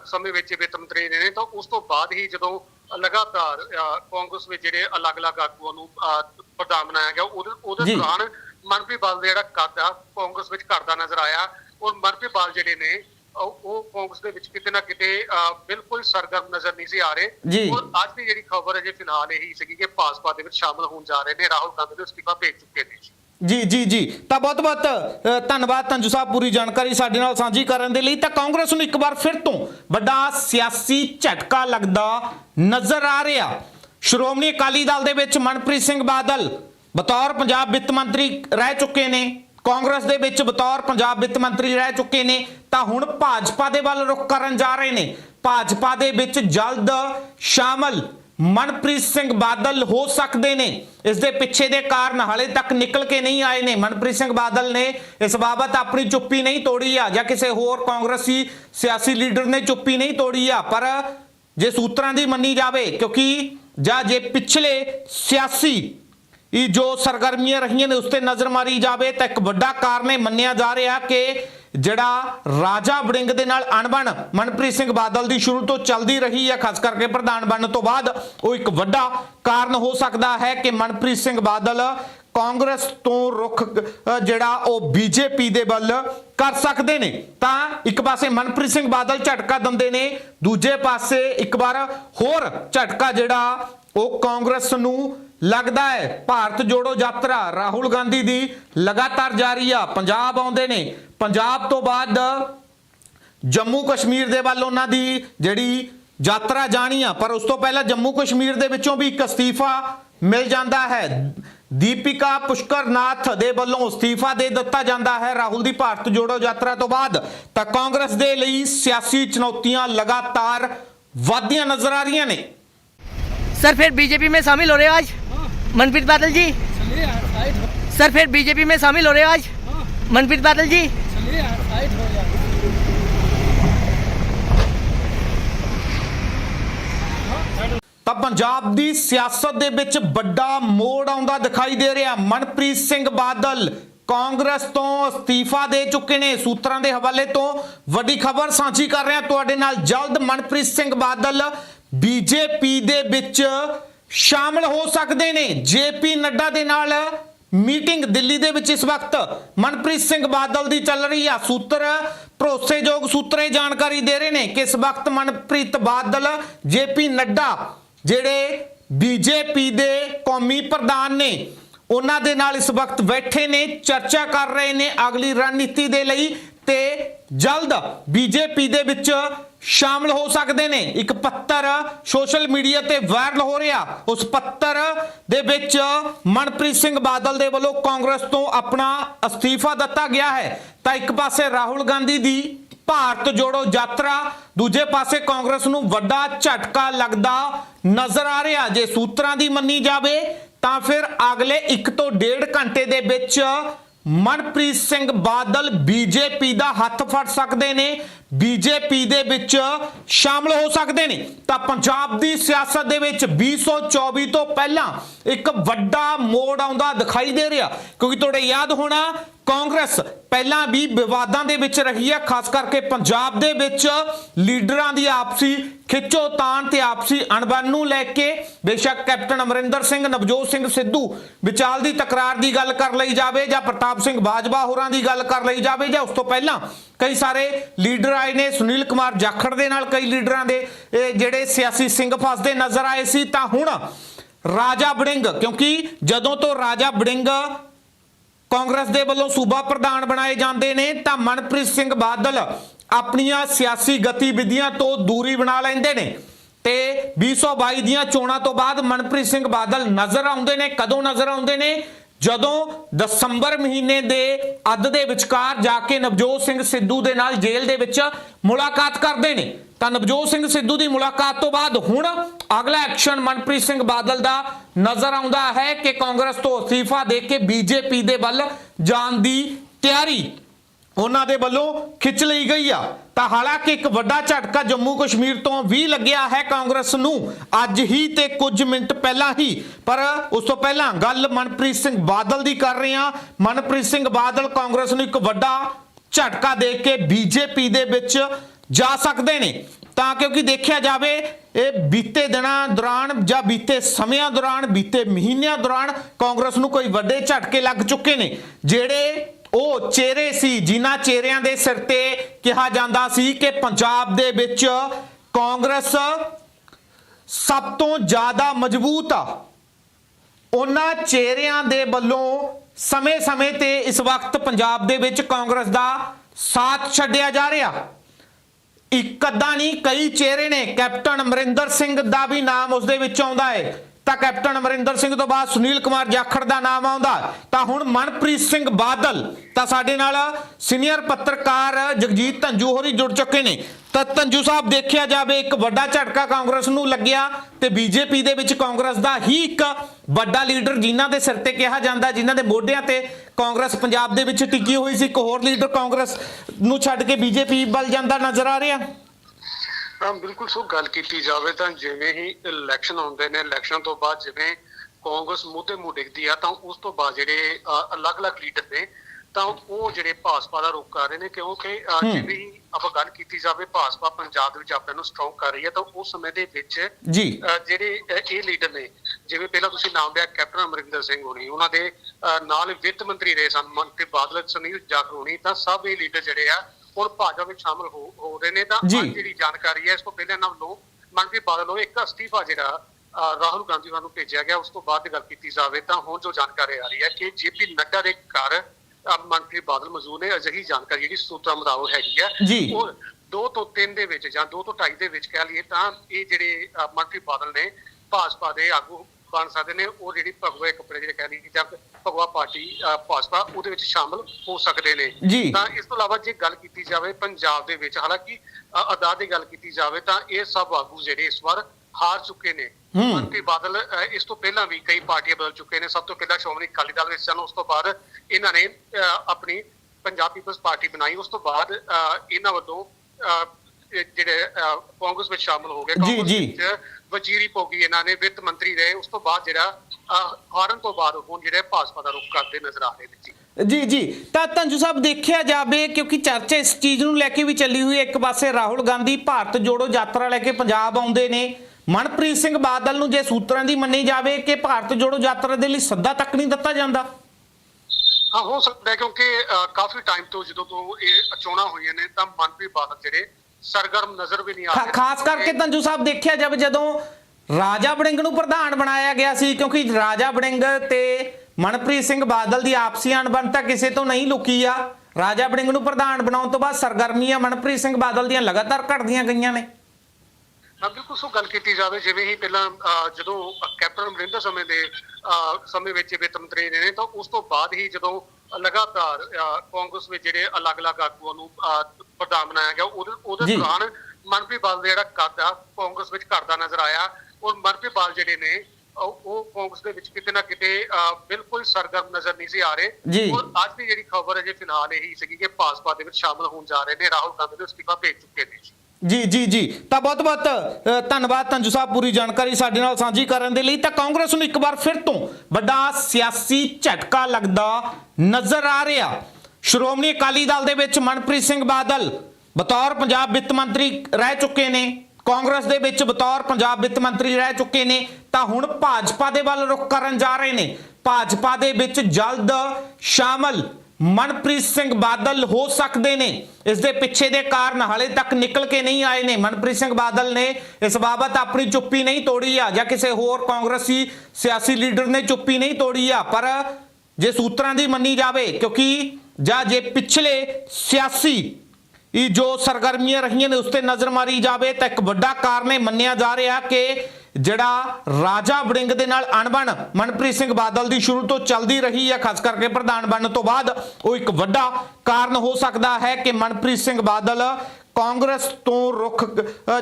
ਸਮੇਂ ਵਿੱਚ ਵਿੱਤ ਮੰਤਰੀ ਨੇ ਤਾਂ ਉਸ ਤੋਂ ਬਾਅਦ ਹੀ ਜਦੋਂ ਲਗਾਤਾਰ ਕਾਂਗਰਸ ਵਿੱਚ ਜਿਹੜੇ ਅਲੱਗ-ਅਲੱਗ ਆਗੂਆਂ ਨੂੰ ਪ੍ਰਧਾਨ ਬਣਾਇਆ ਗਿਆ ਉਹਦੇ ਉਹਦੇ। ਦੌਰਾਨ ਮਨਪ੍ਰੀਤ ਬਾਦਲ ਦਾ ਜਿਹੜਾ ਕੱਦ ਆ ਕਾਂਗਰਸ ਵਿੱਚ ਘਟਦਾ ਨਜ਼ਰ ਆਇਆ ਔਰ ਮਨਪ੍ਰੀਤ ਬਾਦਲ ਜਿਹੜੇ ਨੇ ਉਹ ਕਾਂਗਰਸ ਦੇ ਵਿੱਚ ਕਿਤੇ ਨਾ ਕਿਤੇ ਬਿਲਕੁਲ ਸਰਗਰਮ ਨਜ਼ਰ ਨਹੀਂ ਸੀ ਆ। ਰਹੇ ਔਰ ਅੱਜ ਦੀ ਜਿਹੜੀ ਖਬਰ ਹੈ ਜੇ ਫਿਲਹਾਲ ਇਹੀ ਸੀਗੀ ਕਿ ਭਾਜਪਾ ਦੇ ਵਿੱਚ ਸ਼ਾਮਲ ਹੋਣ ਜਾ ਰਹੇ ਨੇ ਰਾਹੁਲ ਗਾਂਧੀ ਨੂੰ ਅਸਤੀਫਾ ਭੇਜ ਚੁੱਕੇ ਨੇ ਜੀ ਜੀ ਜੀ। ਤਾਂ ਬਹੁਤ ਬਹੁਤ ਧੰਨਵਾਦ ਤੰਜੂ ਸਾਹਿਬ ਪੂਰੀ ਜਾਣਕਾਰੀ ਸਾਡੇ ਨਾਲ ਸਾਂਝੀ ਕਰਨ ਦੇ ਲਈ। ਤਾਂ ਕਾਂਗਰਸ ਨੂੰ ਇੱਕ ਵਾਰ ਫਿਰ ਤੋਂ ਵੱਡਾ ਸਿਆਸੀ ਝਟਕਾ ਲੱਗਦਾ ਨਜ਼ਰ ਆ ਰਿਹਾ। ਸ਼੍ਰੋਮਣੀ ਅਕਾਲੀ ਦਲ ਦੇ ਵਿੱਚ ਮਨਪ੍ਰੀਤ ਸਿੰਘ ਬਾਦਲ ਬਤੌਰ ਪੰਜਾਬ ਵਿੱਤ ਮੰਤਰੀ ਰਹਿ ਚੁੱਕੇ ਨੇ। ਕਾਂਗਰਸ ਦੇ ਵਿੱਚ ਬਤੌਰ ਪੰਜਾਬ ਵਿੱਤ ਮੰਤਰੀ ਰਹਿ ਚੁੱਕੇ ਨੇ। ਤਾਂ ਹੁਣ ਭਾਜਪਾ ਦੇ ਵੱਲ ਰੁਖ ਕਰਨ ਜਾ ਰਹੇ ਨੇ। ਭਾਜਪਾ ਦੇ ਵਿੱਚ ਜਲਦ ਸ਼ਾਮਲ ਮਨਪ੍ਰੀਤ ਸਿੰਘ ਬਾਦਲ ਹੋ ਸਕਦੇ ਨੇ। ਇਸ ਦੇ ਪਿੱਛੇ ਦੇ ਕਾਰਨ ਹਾਲੇ ਤੱਕ ਨਿਕਲ ਕੇ ਨਹੀਂ ਆਏ ਨੇ। ਮਨਪ੍ਰੀਤ ਸਿੰਘ ਬਾਦਲ ਨੇ ਇਸ ਬਾਬਤ ਆਪਣੀ ਚੁੱਪੀ ਨਹੀਂ ਤੋੜੀ ਆ ਜਾਂ ਕਿਸੇ ਹੋਰ ਕਾਂਗਰਸੀ ਸਿਆਸੀ ਲੀਡਰ ਨੇ ਚੁੱਪੀ ਨਹੀਂ ਤੋੜੀ ਆ। ਪਰ ਜੇ ਸੂਤਰਾਂ ਦੀ ਮੰਨੀ ਜਾਵੇ, ਕਿਉਂਕਿ ਜਾਂ ਜੇ ਪਿਛਲੇ ਸਿਆਸੀ ਇਹ ਜੋ ਸਰਗਰਮੀਆਂ ਰਹੀਆਂ ਨੇ, ਉਸ ਤੇ ਨਜ਼ਰ ਮਾਰੀ ਜਾਵੇ, ਤਾਂ ਇੱਕ ਵੱਡਾ ਕਾਰਨ ਇਹ ਮੰਨਿਆ ਜਾ ਰਿਹਾ ਕਿ ਜਿਹੜਾ ਰਾਜਾ ਵੜਿੰਗ ਦੇ ਨਾਲ ਅਣਬਣ ਮਨਪ੍ਰੀਤ ਸਿੰਘ ਬਾਦਲ ਦੀ ਸ਼ੁਰੂ ਤੋਂ ਚੱਲਦੀ ਰਹੀ ਹੈ, ਖਾਸ ਕਰਕੇ ਪ੍ਰਧਾਨ ਬਣਨ ਤੋਂ ਬਾਅਦ, ਉਹ ਇੱਕ ਵੱਡਾ ਕਾਰਨ ਹੋ ਸਕਦਾ ਹੈ ਕਿ ਮਨਪ੍ਰੀਤ ਸਿੰਘ ਬਾਦਲ ਕਾਂਗਰਸ ਤੋਂ ਰੁਖ ਜਿਹੜਾ ਉਹ ਬੀਜੇਪੀ ਦੇ ਵੱਲ ਕਰ ਸਕਦੇ ਨੇ। ਤਾਂ ਇੱਕ ਪਾਸੇ ਮਨਪ੍ਰੀਤ ਸਿੰਘ ਬਾਦਲ ਝਟਕਾ ਦਿੰਦੇ ਨੇ, ਦੂਜੇ ਪਾਸੇ ਇੱਕ ਵਾਰ ਹੋਰ ਝਟਕਾ ਜਿਹੜਾ ਉਹ ਕਾਂਗਰਸ ਨੂੰ ਲੱਗਦਾ ਹੈ, ਭਾਰਤ ਜੋੜੋ ਯਾਤਰਾ। ਰਾਹੁਲ ਗਾਂਧੀ ਦੀ ਲਗਾਤਾਰ ਜਾਰੀ ਆ। ਪੰਜਾਬ ਆਉਂਦੇ ਨੇ। ਪੰਜਾਬ ਤੋਂ ਬਾਅਦ ਜੰਮੂ ਕਸ਼ਮੀਰ ਦੇ ਵੱਲ ਉਹਨਾਂ ਦੀ ਜਿਹੜੀ ਯਾਤਰਾ ਜਾਣੀ ਆ, ਪਰ ਉਸ ਤੋਂ ਪਹਿਲਾਂ ਜੰਮੂ ਕਸ਼ਮੀਰ ਦੇ ਵਿੱਚੋਂ ਵੀ ਇੱਕ ਅਸਤੀਫਾ ਮਿਲ ਜਾਂਦਾ ਹੈ। ਦੀਪਿਕਾ ਪੁਸ਼ਕਰਨਾਥ ਦੇ ਵੱਲੋਂ ਅਸਤੀਫਾ ਦੇ ਦਿੱਤਾ ਜਾਂਦਾ ਹੈ। ਰਾਹੁਲ ਦੀ ਭਾਰਤ ਜੋੜੋ ਯਾਤਰਾ ਤੋਂ ਬਾਅਦ ਤਾਂ ਕਾਂਗਰਸ ਦੇ ਲਈ ਸਿਆਸੀ ਚੁਣੌਤੀਆਂ ਲਗਾਤਾਰ ਵਧਦੀਆਂ ਨਜ਼ਰ ਆ ਰਹੀਆਂ ਨੇ। सर फिर बीजेपी में शामिल हो रहे हो आज मनप्रीत बादल जी चलिए यार फाइट हो सर फिर बीजेपी में शामिल हो रहे हो आज हाँ मनप्रीत बादल जी चलिए यार फाइट हो यार ਤਾਂ ਪੰਜਾਬ ਦੀ ਸਿਆਸਤ ਦੇ ਵਿੱਚ ਵੱਡਾ ਮੋੜ ਆਉਂਦਾ ਦਿਖਾਈ ਦੇ ਰਿਹਾ ਮਨਪ੍ਰੀਤ ਸਿੰਘ ਬਾਦਲ ਕਾਂਗਰਸ ਤੋਂ ਅਸਤੀਫਾ ਦੇ ਚੁੱਕੇ ਨੇ ਸੂਤਰਾਂ ਦੇ ਹਵਾਲੇ ਤੋਂ ਵੱਡੀ ਖਬਰ ਸਾਂਝੀ ਕਰ ਰਿਹਾ ਤੁਹਾਡੇ ਨਾਲ ਜਲਦ ਮਨਪ੍ਰੀਤ ਸਿੰਘ ਬਾਦਲ ਬੀਜੇਪੀ ਦੇ ਵਿੱਚ ਸ਼ਾਮਲ ਹੋ ਸਕਦੇ ਨੇ। ਜੇਪੀ ਨੱਡਾ ਦੇ ਨਾਲ ਮੀਟਿੰਗ ਦਿੱਲੀ ਦੇ ਵਿੱਚ ਇਸ ਵਕਤ। ਮਨਪ੍ਰੀਤ ਸਿੰਘ ਬਾਦਲ ਦੀ ਚੱਲ ਰਹੀ ਆ ਸੂਤਰ। ਭਰੋਸੇਯੋਗ ਸੂਤਰੇ ਜਾਣਕਾਰੀ ਦੇ ਰਹੇ ਨੇ ਕਿ ਇਸ ਵਕਤ ਮਨਪ੍ਰੀਤ ਬਾਦਲ, ਜੇਪੀ ਨੱਡਾ ਜਿਹੜੇ ਬੀਜੇਪੀ ਦੇ ਕੌਮੀ ਪ੍ਰਧਾਨ ਨੇ, ਉਹਨਾਂ ਦੇ ਨਾਲ ਇਸ ਵਕਤ ਬੈਠੇ ਨੇ, ਚਰਚਾ ਕਰ ਰਹੇ ਨੇ ਅਗਲੀ ਰਣਨੀਤੀ ਦੇ ਲਈ ਤੇ ਜਲਦ ਬੀਜੇਪੀ ਦੇ ਵਿੱਚ ਸ਼ਾਮਲ ਹੋ ਸਕਦੇ ਨੇ। ਇੱਕ ਪੱਤਰ ਸੋਸ਼ਲ ਮੀਡੀਆ ਤੇ ਵਾਇਰਲ ਹੋ ਰਿਹਾ। ਉਸ ਪੱਤਰ ਦੇ ਵਿੱਚ ਮਨਪ੍ਰੀਤ ਸਿੰਘ ਬਾਦਲ ਦੇ ਵੱਲੋਂ ਕਾਂਗਰਸ ਤੋਂ ਆਪਣਾ ਅਸਤੀਫਾ ਦਿੱਤਾ ਗਿਆ ਹੈ। ਤਾਂ ਇੱਕ ਪਾਸੇ ਰਾਹੁਲ ਗਾਂਧੀ ਦੀ ਭਾਰਤ ਜੋੜੋ ਯਾਤਰਾ, ਦੂਜੇ ਪਾਸੇ ਕਾਂਗਰਸ ਨੂੰ ਵੱਡਾ ਝਟਕਾ ਲੱਗਦਾ ਨਜ਼ਰ ਆ ਰਿਹਾ। ਜੇ ਸੂਤਰਾਂ ਦੀ ਮੰਨੀ ਜਾਵੇ ਤਾਂ ਫਿਰ ਅਗਲੇ 1 ਤੋਂ 1.5 ਘੰਟੇ ਦੇ ਵਿੱਚ ਮਨਪ੍ਰੀਤ ਸਿੰਘ ਬਾਦਲ ਬੀਜੇਪੀ ਦਾ ਹੱਥ ਫੜ ਸਕਦੇ ਨੇ, ਬੀਜੇਪੀ ਦੇ ਵਿੱਚ ਸ਼ਾਮਲ ਹੋ ਸਕਦੇ ਨੇ। ਤਾਂ ਪੰਜਾਬ ਦੀ ਸਿਆਸਤ ਦੇ ਵਿੱਚ 2024 ਤੋਂ ਪਹਿਲਾਂ ਇੱਕ ਵੱਡਾ ਮੋੜ ਆਉਂਦਾ ਦਿਖਾਈ ਦੇ ਰਿਹਾ। ਕਿਉਂਕਿ ਤੁਹਾਡੇ ਯਾਦ ਹੋਣਾ ਕਾਂਗਰਸ ਪਹਿਲਾਂ ਵੀ ਵਿਵਾਦਾਂ ਦੇ ਵਿੱਚ ਰਹੀ ਹੈ, ਖਾਸ ਕਰਕੇ ਪੰਜਾਬ ਦੇ ਵਿੱਚ ਲੀਡਰਾਂ ਦੀ ਆਪਸੀ ਖਿੱਚੋ ਖਿੱਚੋਤਾਣ ਤੇ ਆਪਸੀ ਅਣਬਣ ਨੂੰ ਲੈ ਕੇ ਬੇਸ਼ੱਕ ਕੈਪਟਨ ਅਮਰਿੰਦਰ ਸਿੰਘ, ਨਵਜੋਤ ਸਿੰਘ ਸਿੱਧੂ ਵਿਚਾਲ ਦੀ ਤਕਰਾਰ ਦੀ ਗੱਲ ਕਰ ਲਈ ਜਾਵੇ ਜਾਂ ਪ੍ਰਤਾਪ ਸਿੰਘ ਬਾਜਵਾ ਹੋਰਾਂ ਦੀ ਗੱਲ ਕਰ ਲਈ ਜਾਵੇ ਜਾਂ ਉਸ ਤੋਂ ਪਹਿਲਾਂ ਕਈ ਸਾਰੇ ਲੀਡਰ ਆਏ ਨੇ, ਸੁਨੀਲ ਕੁਮਾਰ ਜਾਖੜ ਦੇ ਨਾਲ ਕਈ ਲੀਡਰਾਂ ਦੇ, ਇਹ ਜਿਹੜੇ ਸਿਆਸੀ ਸਿੰਘ ਫਸਦੇ ਨਜ਼ਰ ਆਏ ਸੀ, ਤਾਂ ਹੁਣ ਰਾਜਾ ਬੜਿੰਗ, ਕਿਉਂਕਿ ਜਦੋਂ ਤੋਂ ਰਾਜਾ ਬੜਿੰਗ ਕਾਂਗਰਸ ਦੇ ਵੱਲੋਂ ਸੂਬਾ ਪ੍ਰਧਾਨ ਬਣਾਏ ਜਾਂਦੇ ਨੇ ਤਾਂ ਮਨਪ੍ਰੀਤ ਸਿੰਘ ਬਾਦਲ ਆਪਣੀਆਂ ਸਿਆਸੀ ਗਤੀਵਿਧੀਆਂ ਤੋਂ ਦੂਰੀ ਬਣਾ ਲੈਂਦੇ ਨੇ। ਤੇ 2022 ਦੀਆਂ ਚੋਣਾਂ ਤੋਂ ਬਾਅਦ ਮਨਪ੍ਰੀਤ ਸਿੰਘ ਬਾਦਲ ਨਜ਼ਰ ਆਉਂਦੇ ਨੇ, ਕਦੋਂ ਨਜ਼ਰ ਆਉਂਦੇ ਨੇ? ਜਦੋਂ ਦਸੰਬਰ ਮਹੀਨੇ ਦੇ ਅੱਧ ਦੇ ਵਿਚਕਾਰ ਜਾ ਕੇ ਨਵਜੋਤ ਸਿੰਘ ਸਿੱਧੂ ਦੇ ਨਾਲ ਜੇਲ੍ਹ ਦੇ ਵਿੱਚ ਮੁਲਾਕਾਤ ਕਰਦੇ ਨੇ। ਤਾਂ ਨਵਜੋਤ ਸਿੰਘ ਸਿੱਧੂ ਦੀ ਮੁਲਾਕਾਤ ਤੋਂ ਬਾਅਦ ਹੁਣ ਅਗਲਾ ਐਕਸ਼ਨ ਮਨਪ੍ਰੀਤ ਸਿੰਘ ਬਾਦਲ ਦਾ ਨਜ਼ਰ ਆਉਂਦਾ ਹੈ ਕਿ ਕਾਂਗਰਸ ਤੋਂ ਅਸਤੀਫਾ ਦੇ ਕੇ ਬੀਜੇਪੀ ਦੇ ਵੱਲ ਜਾਣ ਦੀ ਤਿਆਰੀ ਉਹਨਾਂ ਦੇ ਵੱਲੋਂ ਖਿੱਚ ਲਈ ਗਈ ਆ। ਤਾਂ ਹਾਲਾਂਕਿ ਇੱਕ ਵੱਡਾ ਝਟਕਾ ਜੰਮੂ ਕਸ਼ਮੀਰ ਤੋਂ ਵੀ ਲੱਗਿਆ ਹੈ ਕਾਂਗਰਸ ਨੂੰ। ਅੱਜ ਹੀ ਤੇ ਕੁਝ ਮਿੰਟ ਪਹਿਲਾਂ ਹੀ। ਪਰ ਉਸ ਤੋਂ ਪਹਿਲਾਂ ਗੱਲ ਮਨਪ੍ਰੀਤ ਸਿੰਘ ਬਾਦਲ ਦੀ ਕਰ ਰਹੇ ਹਾਂ। ਮਨਪ੍ਰੀਤ ਸਿੰਘ ਬਾਦਲ ਕਾਂਗਰਸ ਨੂੰ ਇੱਕ ਵੱਡਾ ਝਟਕਾ ਦੇ ਕੇ ਬੀਜੇਪੀ ਦੇ ਵਿੱਚ ਜਾ ਸਕਦੇ ਨੇ। ਤਾਂ ਕਿਉਂਕਿ ਦੇਖਿਆ ਜਾਵੇ, ਇਹ ਬੀਤੇ ਦਿਨਾਂ ਦੌਰਾਨ ਜਾਂ ਬੀਤੇ ਸਮਿਆਂ ਦੌਰਾਨ, ਬੀਤੇ ਮਹੀਨਿਆਂ ਦੌਰਾਨ ਕਾਂਗਰਸ ਨੂੰ ਕੋਈ ਵੱਡੇ ਝਟਕੇ ਲੱਗ ਚੁੱਕੇ ਨੇ। ਜਿਹੜੇ ਉਹ ਚਿਹਰੇ ਸੀ, ਜਿਨ੍ਹਾਂ ਚਿਹਰਿਆਂ ਦੇ ਸਿਰ ਤੇ ਕਿਹਾ ਜਾਂਦਾ ਸੀ ਕਿ ਪੰਜਾਬ ਦੇ ਵਿੱਚ ਕਾਂਗਰਸ ਸਭ ਤੋਂ ਜ਼ਿਆਦਾ ਮਜ਼ਬੂਤ ਆ। ਉਹਨਾਂ ਚਿਹਰਿਆਂ ਦੇ ਵੱਲੋਂ ਸਮੇਂ-ਸਮੇਂ ਤੇ ਇਸ ਵਕਤ ਪੰਜਾਬ ਦੇ ਵਿੱਚ ਕਾਂਗਰਸ ਦਾ ਸਾਥ ਛੱਡਿਆ ਜਾ ਰਿਹਾ। ਇੱਕ ਅੱਧਾ ਨਹੀਂ, ਕਈ ਚਿਹਰੇ ਨੇ। ਕੈਪਟਨ ਅਮਰਿੰਦਰ ਸਿੰਘ ਦਾ ਵੀ ਨਾਮ ਉਸ ਦੇ ਵਿੱਚ ਆਉਂਦਾ ਹੈ। ਤਾਂ ਕੈਪਟਨ ਅਮਰਿੰਦਰ ਸਿੰਘ ਤੋਂ ਬਾਅਦ ਸੁਨੀਲ ਕੁਮਾਰ ਜਾਖੜ ਦਾ ਨਾਮ ਆਉਂਦਾ। ਤਾਂ ਹੁਣ ਮਨਪ੍ਰੀਤ ਸਿੰਘ ਬਾਦਲ ਤਾਂ ਸਾਡੇ ਨਾਲ ਸੀਨੀਅਰ ਪੱਤਰਕਾਰ ਜਗਜੀਤ ਧੰਜੂ ਹੋਰੀ ਜੁੜ ਚੁੱਕੇ ਨੇ। ਤਾਂ ਧੰਜੂ ਸਾਹਿਬ, ਦੇਖਿਆ ਜਾਵੇ, ਇੱਕ ਵੱਡਾ ਝਟਕਾ ਕਾਂਗਰਸ ਨੂੰ ਲੱਗਿਆ ਤੇ ਬੀਜੇਪੀ ਦੇ ਵਿੱਚ ਕਾਂਗਰਸ ਦਾ ਹੀ ਇੱਕ ਵੱਡਾ ਲੀਡਰ ਜਿਨ੍ਹਾਂ ਦੇ ਸਿਰ ਤੇ ਕਿਹਾ ਜਾਂਦਾ, ਜਿਨ੍ਹਾਂ ਦੇ ਮੋਢਿਆਂ ਤੇ ਕਾਂਗਰਸ ਪੰਜਾਬ ਦੇ ਵਿੱਚ ਟਿਕੀ ਹੋਈ ਸੀ। ਇੱਕ ਹੋਰ ਲੀਡਰ ਕਾਂਗਰਸ ਨੂੰ ਛੱਡ ਕੇ ਬੀਜੇਪੀ ਵੱਲ ਜਾਂਦਾ ਨਜ਼ਰ ਆ ਰਿਹਾ। ਤਾਂ ਬਿਲਕੁਲ ਸੋ ਗੱਲ ਕੀਤੀ ਜਾਵੇ ਤਾਂ ਜਿਵੇਂ ਹੀ ਇਲੈਕਸ਼ਨ ਆਉਂਦੇ ਨੇ ਇਲੈਕਸ਼ਨ ਤੋਂ ਬਾਅਦ ਜਿਵੇਂ ਕਾਂਗਰਸ ਮੁੱਦੇ ਮੂੰਹ ਡਿੱਗਦੀ ਆ ਤਾਂ ਉਸ ਤੋਂ ਬਾਅਦ ਜਿਹੜੇ ਅਲੱਗ-ਅਲੱਗ ਲੀਡਰ ਨੇ ਤਾਂ ਉਹ ਜਿਹੜੇ ਭਾਜਪਾ ਦਾ ਰੁਖ ਕਰ ਰਹੇ ਨੇ ਕਿਉਂਕਿ ਜਿਵੇਂ ਹੀ ਆਪਾਂ ਗੱਲ ਕੀਤੀ ਜਾਵੇ ਭਾਜਪਾ ਪੰਜਾਬ ਦੇ ਵਿੱਚ ਆਪਣੇ ਨੂੰ ਸਟਰੋਂਗ ਕਰ ਰਹੀ ਹੈ ਤਾਂ ਉਸ ਸਮੇਂ ਦੇ ਵਿੱਚ ਜਿਹੜੇ ਇਹ ਲੀਡਰ ਨੇ ਜਿਵੇਂ ਪਹਿਲਾਂ ਤੁਸੀਂ ਨਾਮ ਲਿਆ ਕੈਪਟਨ ਅਮਰਿੰਦਰ ਸਿੰਘ ਹੋਣੀ ਉਹਨਾਂ ਦੇ ਨਾਲ ਵਿੱਤ ਮੰਤਰੀ ਰਹੇ ਸਨ ਮੰਤਰੀ ਬਾਦਲ ਸੁਨੀਲ ਜਾਖੜ ਹੋਣੀ ਤਾਂ ਸਭ ਇਹ ਲੀਡਰ ਜਿਹੜੇ ਆ ਹੁਣ ਭਾਜਪਾ ਵਿੱਚ ਸ਼ਾਮਲ ਹੋ ਹੋ ਰਹੇ ਨੇ ਤਾਂ। ਅੱਜ ਜਿਹੜੀ ਜਾਣਕਾਰੀ ਹੈ ਇਸ ਤੋਂ ਪਹਿਲਾਂ ਇਹਨਾਂ ਵੱਲੋਂ ਮੰਤਰੀ ਬਾਦਲ ਨੂੰ ਇੱਕ ਅਸਤੀਫਾ ਜਿਹੜਾ ਰਾਹੁਲ ਗਾਂਧੀ ਵੱਲੋਂ ਭੇਜਿਆ ਗਿਆ ਉਸ ਤੋਂ ਬਾਅਦ ਗੱਲ ਕੀਤੀ ਜਾਵੇ ਤਾਂ ਹੁਣ ਜੋ ਜਾਣਕਾਰੀ ਆ ਰਹੀ ਹੈ ਕਿ ਜੇਪੀ ਨੱਡਾ ਦੇ ਘਰ ਮੰਤਰੀ ਬਾਦਲ ਮੌਜੂਦ ਨੇ ਅਜਿਹੀ ਜਾਣਕਾਰੀ ਜਿਹੜੀ ਸੂਤਰਾਂ ਮੁਤਾਬਕ ਹੈਗੀ ਹੈ। ਉਹ ਦੋ ਤੋਂ ਤਿੰਨ ਦੇ ਵਿੱਚ ਜਾਂ ਦੋ ਤੋਂ ਢਾਈ ਦੇ ਵਿੱਚ ਕਹਿ ਲਈਏ ਤਾਂ ਇਹ ਜਿਹੜੇ ਮੰਤਰੀ ਬਾਦਲ ਨੇ ਭਾਜਪਾ ਦੇ ਆਗੂ ਬਣ ਸਕਦੇ ਨੇ ਉਹ ਜਿਹੜੀ ਭਗਵੇ ਕੱਪੜੇ ਜਿਹੜੇ ਕਹਿ ਲਈਏ ਜਾਂ ਭਗਵਾ ਪਾਰਟੀ ਭਾਜਪਾ ਉਹਦੇ ਵਿੱਚ ਸ਼ਾਮਲ ਹੋ ਸਕਦੇ ਨੇ। ਤਾਂ ਇਸ ਤੋਂ ਇਲਾਵਾ ਜੇ ਗੱਲ ਕੀਤੀ ਜਾਵੇ ਪੰਜਾਬ ਦੇ ਵਿੱਚ ਹਾਲਾਂਕਿ ਅਦਾ ਦੀ ਗੱਲ ਕੀਤੀ ਜਾਵੇ ਤਾਂ ਇਹ ਸਭ ਆਗੂ ਜਿਹੜੇ ਇਸ ਵਾਰ ਹਾਰ ਚੁੱਕੇ ਨੇ। ਮੰਤਰੀ ਬਾਦਲ ਇਸ ਤੋਂ ਪਹਿਲਾਂ ਵੀ ਕਈ ਪਾਰਟੀਆਂ ਬਦਲ ਚੁੱਕੇ ਨੇ ਸਭ ਤੋਂ ਪਹਿਲਾਂ ਸ਼੍ਰੋਮਣੀ ਅਕਾਲੀ ਦਲ ਵਿੱਚ ਸਨ ਉਸ ਤੋਂ ਬਾਅਦ ਇਹਨਾਂ ਨੇ ਆਪਣੀ ਪੰਜਾਬ ਪੀਪਲਸ ਪਾਰਟੀ ਬਣਾਈ ਉਸ ਤੋਂ ਬਾਅਦ ਇਹਨਾਂ ਵੱਲੋਂ ਜਿਹੜੇ ਕਾਂਗਰਸ ਵਿੱਚ ਸ਼ਾਮਲ ਹੋ ਗਏ ਕਾਂਗਰਸ। ਵਿੱਚ ਵਜ਼ੀਰੀ ਪੋਗੀ ਇਹਨਾਂ ਨੇ ਵਿੱਤ ਮੰਤਰੀ ਰਹੇ। ਉਸ ਤੋਂ ਬਾਅਦ ਜਿਹੜਾ ਹਾਰਨ ਤੋਂ ਬਾਅਦ ਹੁਣ ਜਿਹੜੇ ਭਾਜਪਾ ਦਾ ਰੁਖ ਕਰਦੇ ਨਜ਼ਰ ਆ ਰਹੇ ਨੇ ਜੀ। ਜੀ ਜੀ। ਤਾਂ ਤੰਜੂ ਸਾਹਿਬ ਦੇਖਿਆ ਜਾਵੇ ਕਿਉਂਕਿ ਚਰਚਾ ਇਸ ਚੀਜ਼ ਨੂੰ ਲੈ ਕੇ ਵੀ ਚੱਲੀ ਹੋਈ ਹੈ। ਇੱਕ ਪਾਸੇ ਰਾਹੁਲ ਗਾਂਧੀ ਭਾਰਤ ਜੋੜੋ ਯਾਤਰਾ ਲੈ ਕੇ ਪੰਜਾਬ ਆਉਂਦੇ ਨੇ। ਮਨਪ੍ਰੀਤ ਸਿੰਘ ਬਾਦਲ ਨੂੰ ਜੇ ਸੂਤਰਾਂ ਦੀ ਮੰਨੀ ਜਾਵੇ ਕਿ ਭਾਰਤ ਜੋੜੋ ਯਾਤਰਾ ਦੇ ਲਈ ਸੱਦਾ ਤੱਕ ਨਹੀਂ ਦਿੱਤਾ ਜਾਂਦਾ। ਹਾਂ ਹੋ ਸਕਦਾ ਕਿਉਂਕਿ ਕਾਫੀ ਟਾਈਮ ਤੋਂ ਜਦੋਂ ਤੋਂ ਇਹ ਚੋਣਾਂ ਹੋਈਆਂ ਨੇ ਤਾਂ ਮਨਪ੍ਰੀਤ ਬਾਦਲ ਜਿਹੜੇ ਸਰਗਰਮ ਨਜ਼ਰ ਵੀ ਨਹੀਂ ਆ ਰਹੇ। ਖਾਸ ਕਰਕੇ ਤੰਜੂ ਸਾਹਿਬ ਦੇਖਿਆ ਜਾਵੇ ਜਦੋਂ ਰਾਜਾ ਵੜਿੰਗ ਨੂੰ ਪ੍ਰਧਾਨ ਬਣਾਇਆ ਗਿਆ ਸੀ ਕਿਉਂਕਿ ਰਾਜਾ ਵੜਿੰਗ ਤੇ ਮਨਪ੍ਰੀਤ ਸਿੰਘ ਬਾਦਲ ਦੀ ਆਪਸੀ ਅਣਬਣ ਤਾਂ ਕਿਸੇ ਤੋਂ ਨਹੀਂ ਲੁਕੀ ਆ। ਰਾਜਾ ਵੜਿੰਗ ਨੂੰ ਪ੍ਰਧਾਨ ਬਣਾਉਣ ਤੋਂ ਬਾਅਦ ਸਰਗਰਮੀਆਂ ਮਨਪ੍ਰੀਤ ਸਿੰਘ ਬਾਦਲ ਦੀਆਂ ਲਗਾਤਾਰ ਘਟਦੀਆਂ ਗਈਆਂ ਨੇ। ਹਾਂ ਬਿਲਕੁਲ ਸੋ ਗੱਲ ਕੀਤੀ ਜਾਵੇ ਜਿਵੇਂ ਹੀ ਪਹਿਲਾਂ ਜਦੋਂ ਕੈਪਟਨ ਅਮਰਿੰਦਰ ਸਮੇਂ ਦੇ ਸਮੇਂ ਵਿੱਚ ਵਿੱਤ ਮੰਤਰੀ ਨੇ ਤਾਂ ਉਸ ਤੋਂ ਬਾਅਦ ਹੀ ਜਦੋਂ ਲਗਾਤਾਰ ਕਾਂਗਰਸ ਵਿੱਚ ਜਿਹੜੇ ਅਲੱਗ-ਅਲੱਗ ਆਗੂਆਂ ਨੂੰ ਪ੍ਰਧਾਨ ਬਣਾਇਆ ਗਿਆ ਉਹਦੇ ਉਹਦੇ। ਦੌਰਾਨ ਮਨਪ੍ਰੀਤ ਬਾਦਲ ਦਾ ਜਿਹੜਾ ਕੱਦ ਆ ਕਾਂਗਰਸ ਵਿੱਚ ਘਟਦਾ ਨਜ਼ਰ ਆਇਆ ਔਰ ਮਨਪ੍ਰੀਤ ਬਾਦਲ ਜਿਹੜੇ ਨੇ ਉਹ ਕਾਂਗਰਸ ਦੇ ਵਿੱਚ ਕਿਤੇ ਨਾ ਕਿਤੇ ਬਿਲਕੁਲ ਸਰਗਰਮ ਨਜ਼ਰ ਨਹੀਂ ਸੀ ਆ ਰਹੇ। ਔਰ ਅੱਜ ਦੀ ਜਿਹੜੀ ਖਬਰ ਹੈ ਜੇ ਫਿਲਹਾਲ ਇਹੀ ਸੀਗੀ ਕਿ ਭਾਜਪਾ ਦੇ ਵਿੱਚ ਸ਼ਾਮਲ ਹੋਣ ਜਾ ਰਹੇ ਨੇ ਰਾਹੁਲ ਗਾਂਧੀ ਨੂੰ ਅਸਤੀਫਾ ਭੇਜ ਚੁੱਕੇ ਨੇ ਜੀ ਜੀ ਜੀ। ਤਾਂ ਬਹੁਤ ਬਹੁਤ ਧੰਨਵਾਦ ਤੰਜੂ ਸਾਹਿਬ ਪੂਰੀ ਜਾਣਕਾਰੀ ਸਾਡੇ ਨਾਲ ਸਾਂਝੀ ਕਰਨ ਦੇ ਲਈ। ਤਾਂ ਕਾਂਗਰਸ ਨੂੰ ਇੱਕ ਵਾਰ ਫਿਰ ਤੋਂ ਵੱਡਾ ਸਿਆਸੀ ਝਟਕਾ ਲੱਗਦਾ ਨਜ਼ਰ ਆ ਰਿਹਾ। ਸ਼੍ਰੋਮਣੀ ਅਕਾਲੀ ਦਲ ਦੇ ਵਿੱਚ ਮਨਪ੍ਰੀਤ ਸਿੰਘ ਬਾਦਲ ਬਤੌਰ ਪੰਜਾਬ ਵਿੱਤ ਮੰਤਰੀ ਰਹਿ ਚੁੱਕੇ ਨੇ। ਕਾਂਗਰਸ ਦੇ ਵਿੱਚ ਬਤੌਰ ਪੰਜਾਬ ਵਿੱਤ ਮੰਤਰੀ ਰਹਿ ਚੁੱਕੇ ਨੇ। ਤਾਂ ਹੁਣ ਭਾਜਪਾ ਦੇ ਵੱਲ ਰੁਖ ਕਰਨ ਜਾ ਰਹੇ ਨੇ। ਭਾਜਪਾ ਦੇ ਵਿੱਚ ਜਲਦ ਸ਼ਾਮਲ ਮਨਪ੍ਰੀਤ ਸਿੰਘ ਬਾਦਲ ਹੋ ਸਕਦੇ ਨੇ। ਇਸ ਦੇ ਪਿੱਛੇ ਦੇ ਕਾਰਨ ਹਾਲੇ ਤੱਕ ਨਿਕਲ ਕੇ ਨਹੀਂ ਆਏ ਨੇ। ਮਨਪ੍ਰੀਤ ਸਿੰਘ ਬਾਦਲ ਨੇ ਇਸ ਬਾਬਤ ਆਪਣੀ ਚੁੱਪੀ ਨਹੀਂ ਤੋੜੀ ਆ ਜਾਂ ਕਿਸੇ ਹੋਰ ਕਾਂਗਰਸੀ ਸਿਆਸੀ ਲੀਡਰ ਨੇ ਚੁੱਪੀ ਨਹੀਂ ਤੋੜੀ ਆ। ਪਰ ਜੇ ਸੂਤਰਾਂ ਦੀ ਮੰਨੀ ਜਾਵੇ, ਕਿਉਂਕਿ ਜਾਂ ਜੇ ਪਿਛਲੇ ਸਿਆਸੀ ਇਹ ਜੋ ਸਰਗਰਮੀਆਂ ਰਹੀਆਂ ਨੇ, ਉਸ ਤੇ ਨਜ਼ਰ ਮਾਰੀ ਜਾਵੇ ਤਾਂ ਇੱਕ ਵੱਡਾ ਕਾਰਨ ਇਹ ਮੰਨਿਆ ਜਾ ਰਿਹਾ ਕਿ ਜਿਹੜਾ ਰਾਜਾ ਵੜਿੰਗ ਦੇ ਨਾਲ ਅਣਬਣ ਮਨਪ੍ਰੀਤ ਸਿੰਘ ਬਾਦਲ ਦੀ ਸ਼ੁਰੂ ਤੋਂ ਚੱਲਦੀ ਰਹੀ ਹੈ, ਖਾਸ ਕਰਕੇ ਪ੍ਰਧਾਨ ਬਣਨ ਤੋਂ ਬਾਅਦ, ਉਹ ਇੱਕ ਵੱਡਾ ਕਾਰਨ ਹੋ ਸਕਦਾ ਹੈ ਕਿ ਮਨਪ੍ਰੀਤ ਸਿੰਘ ਬਾਦਲ ਕਾਂਗਰਸ ਤੋਂ ਰੁਖ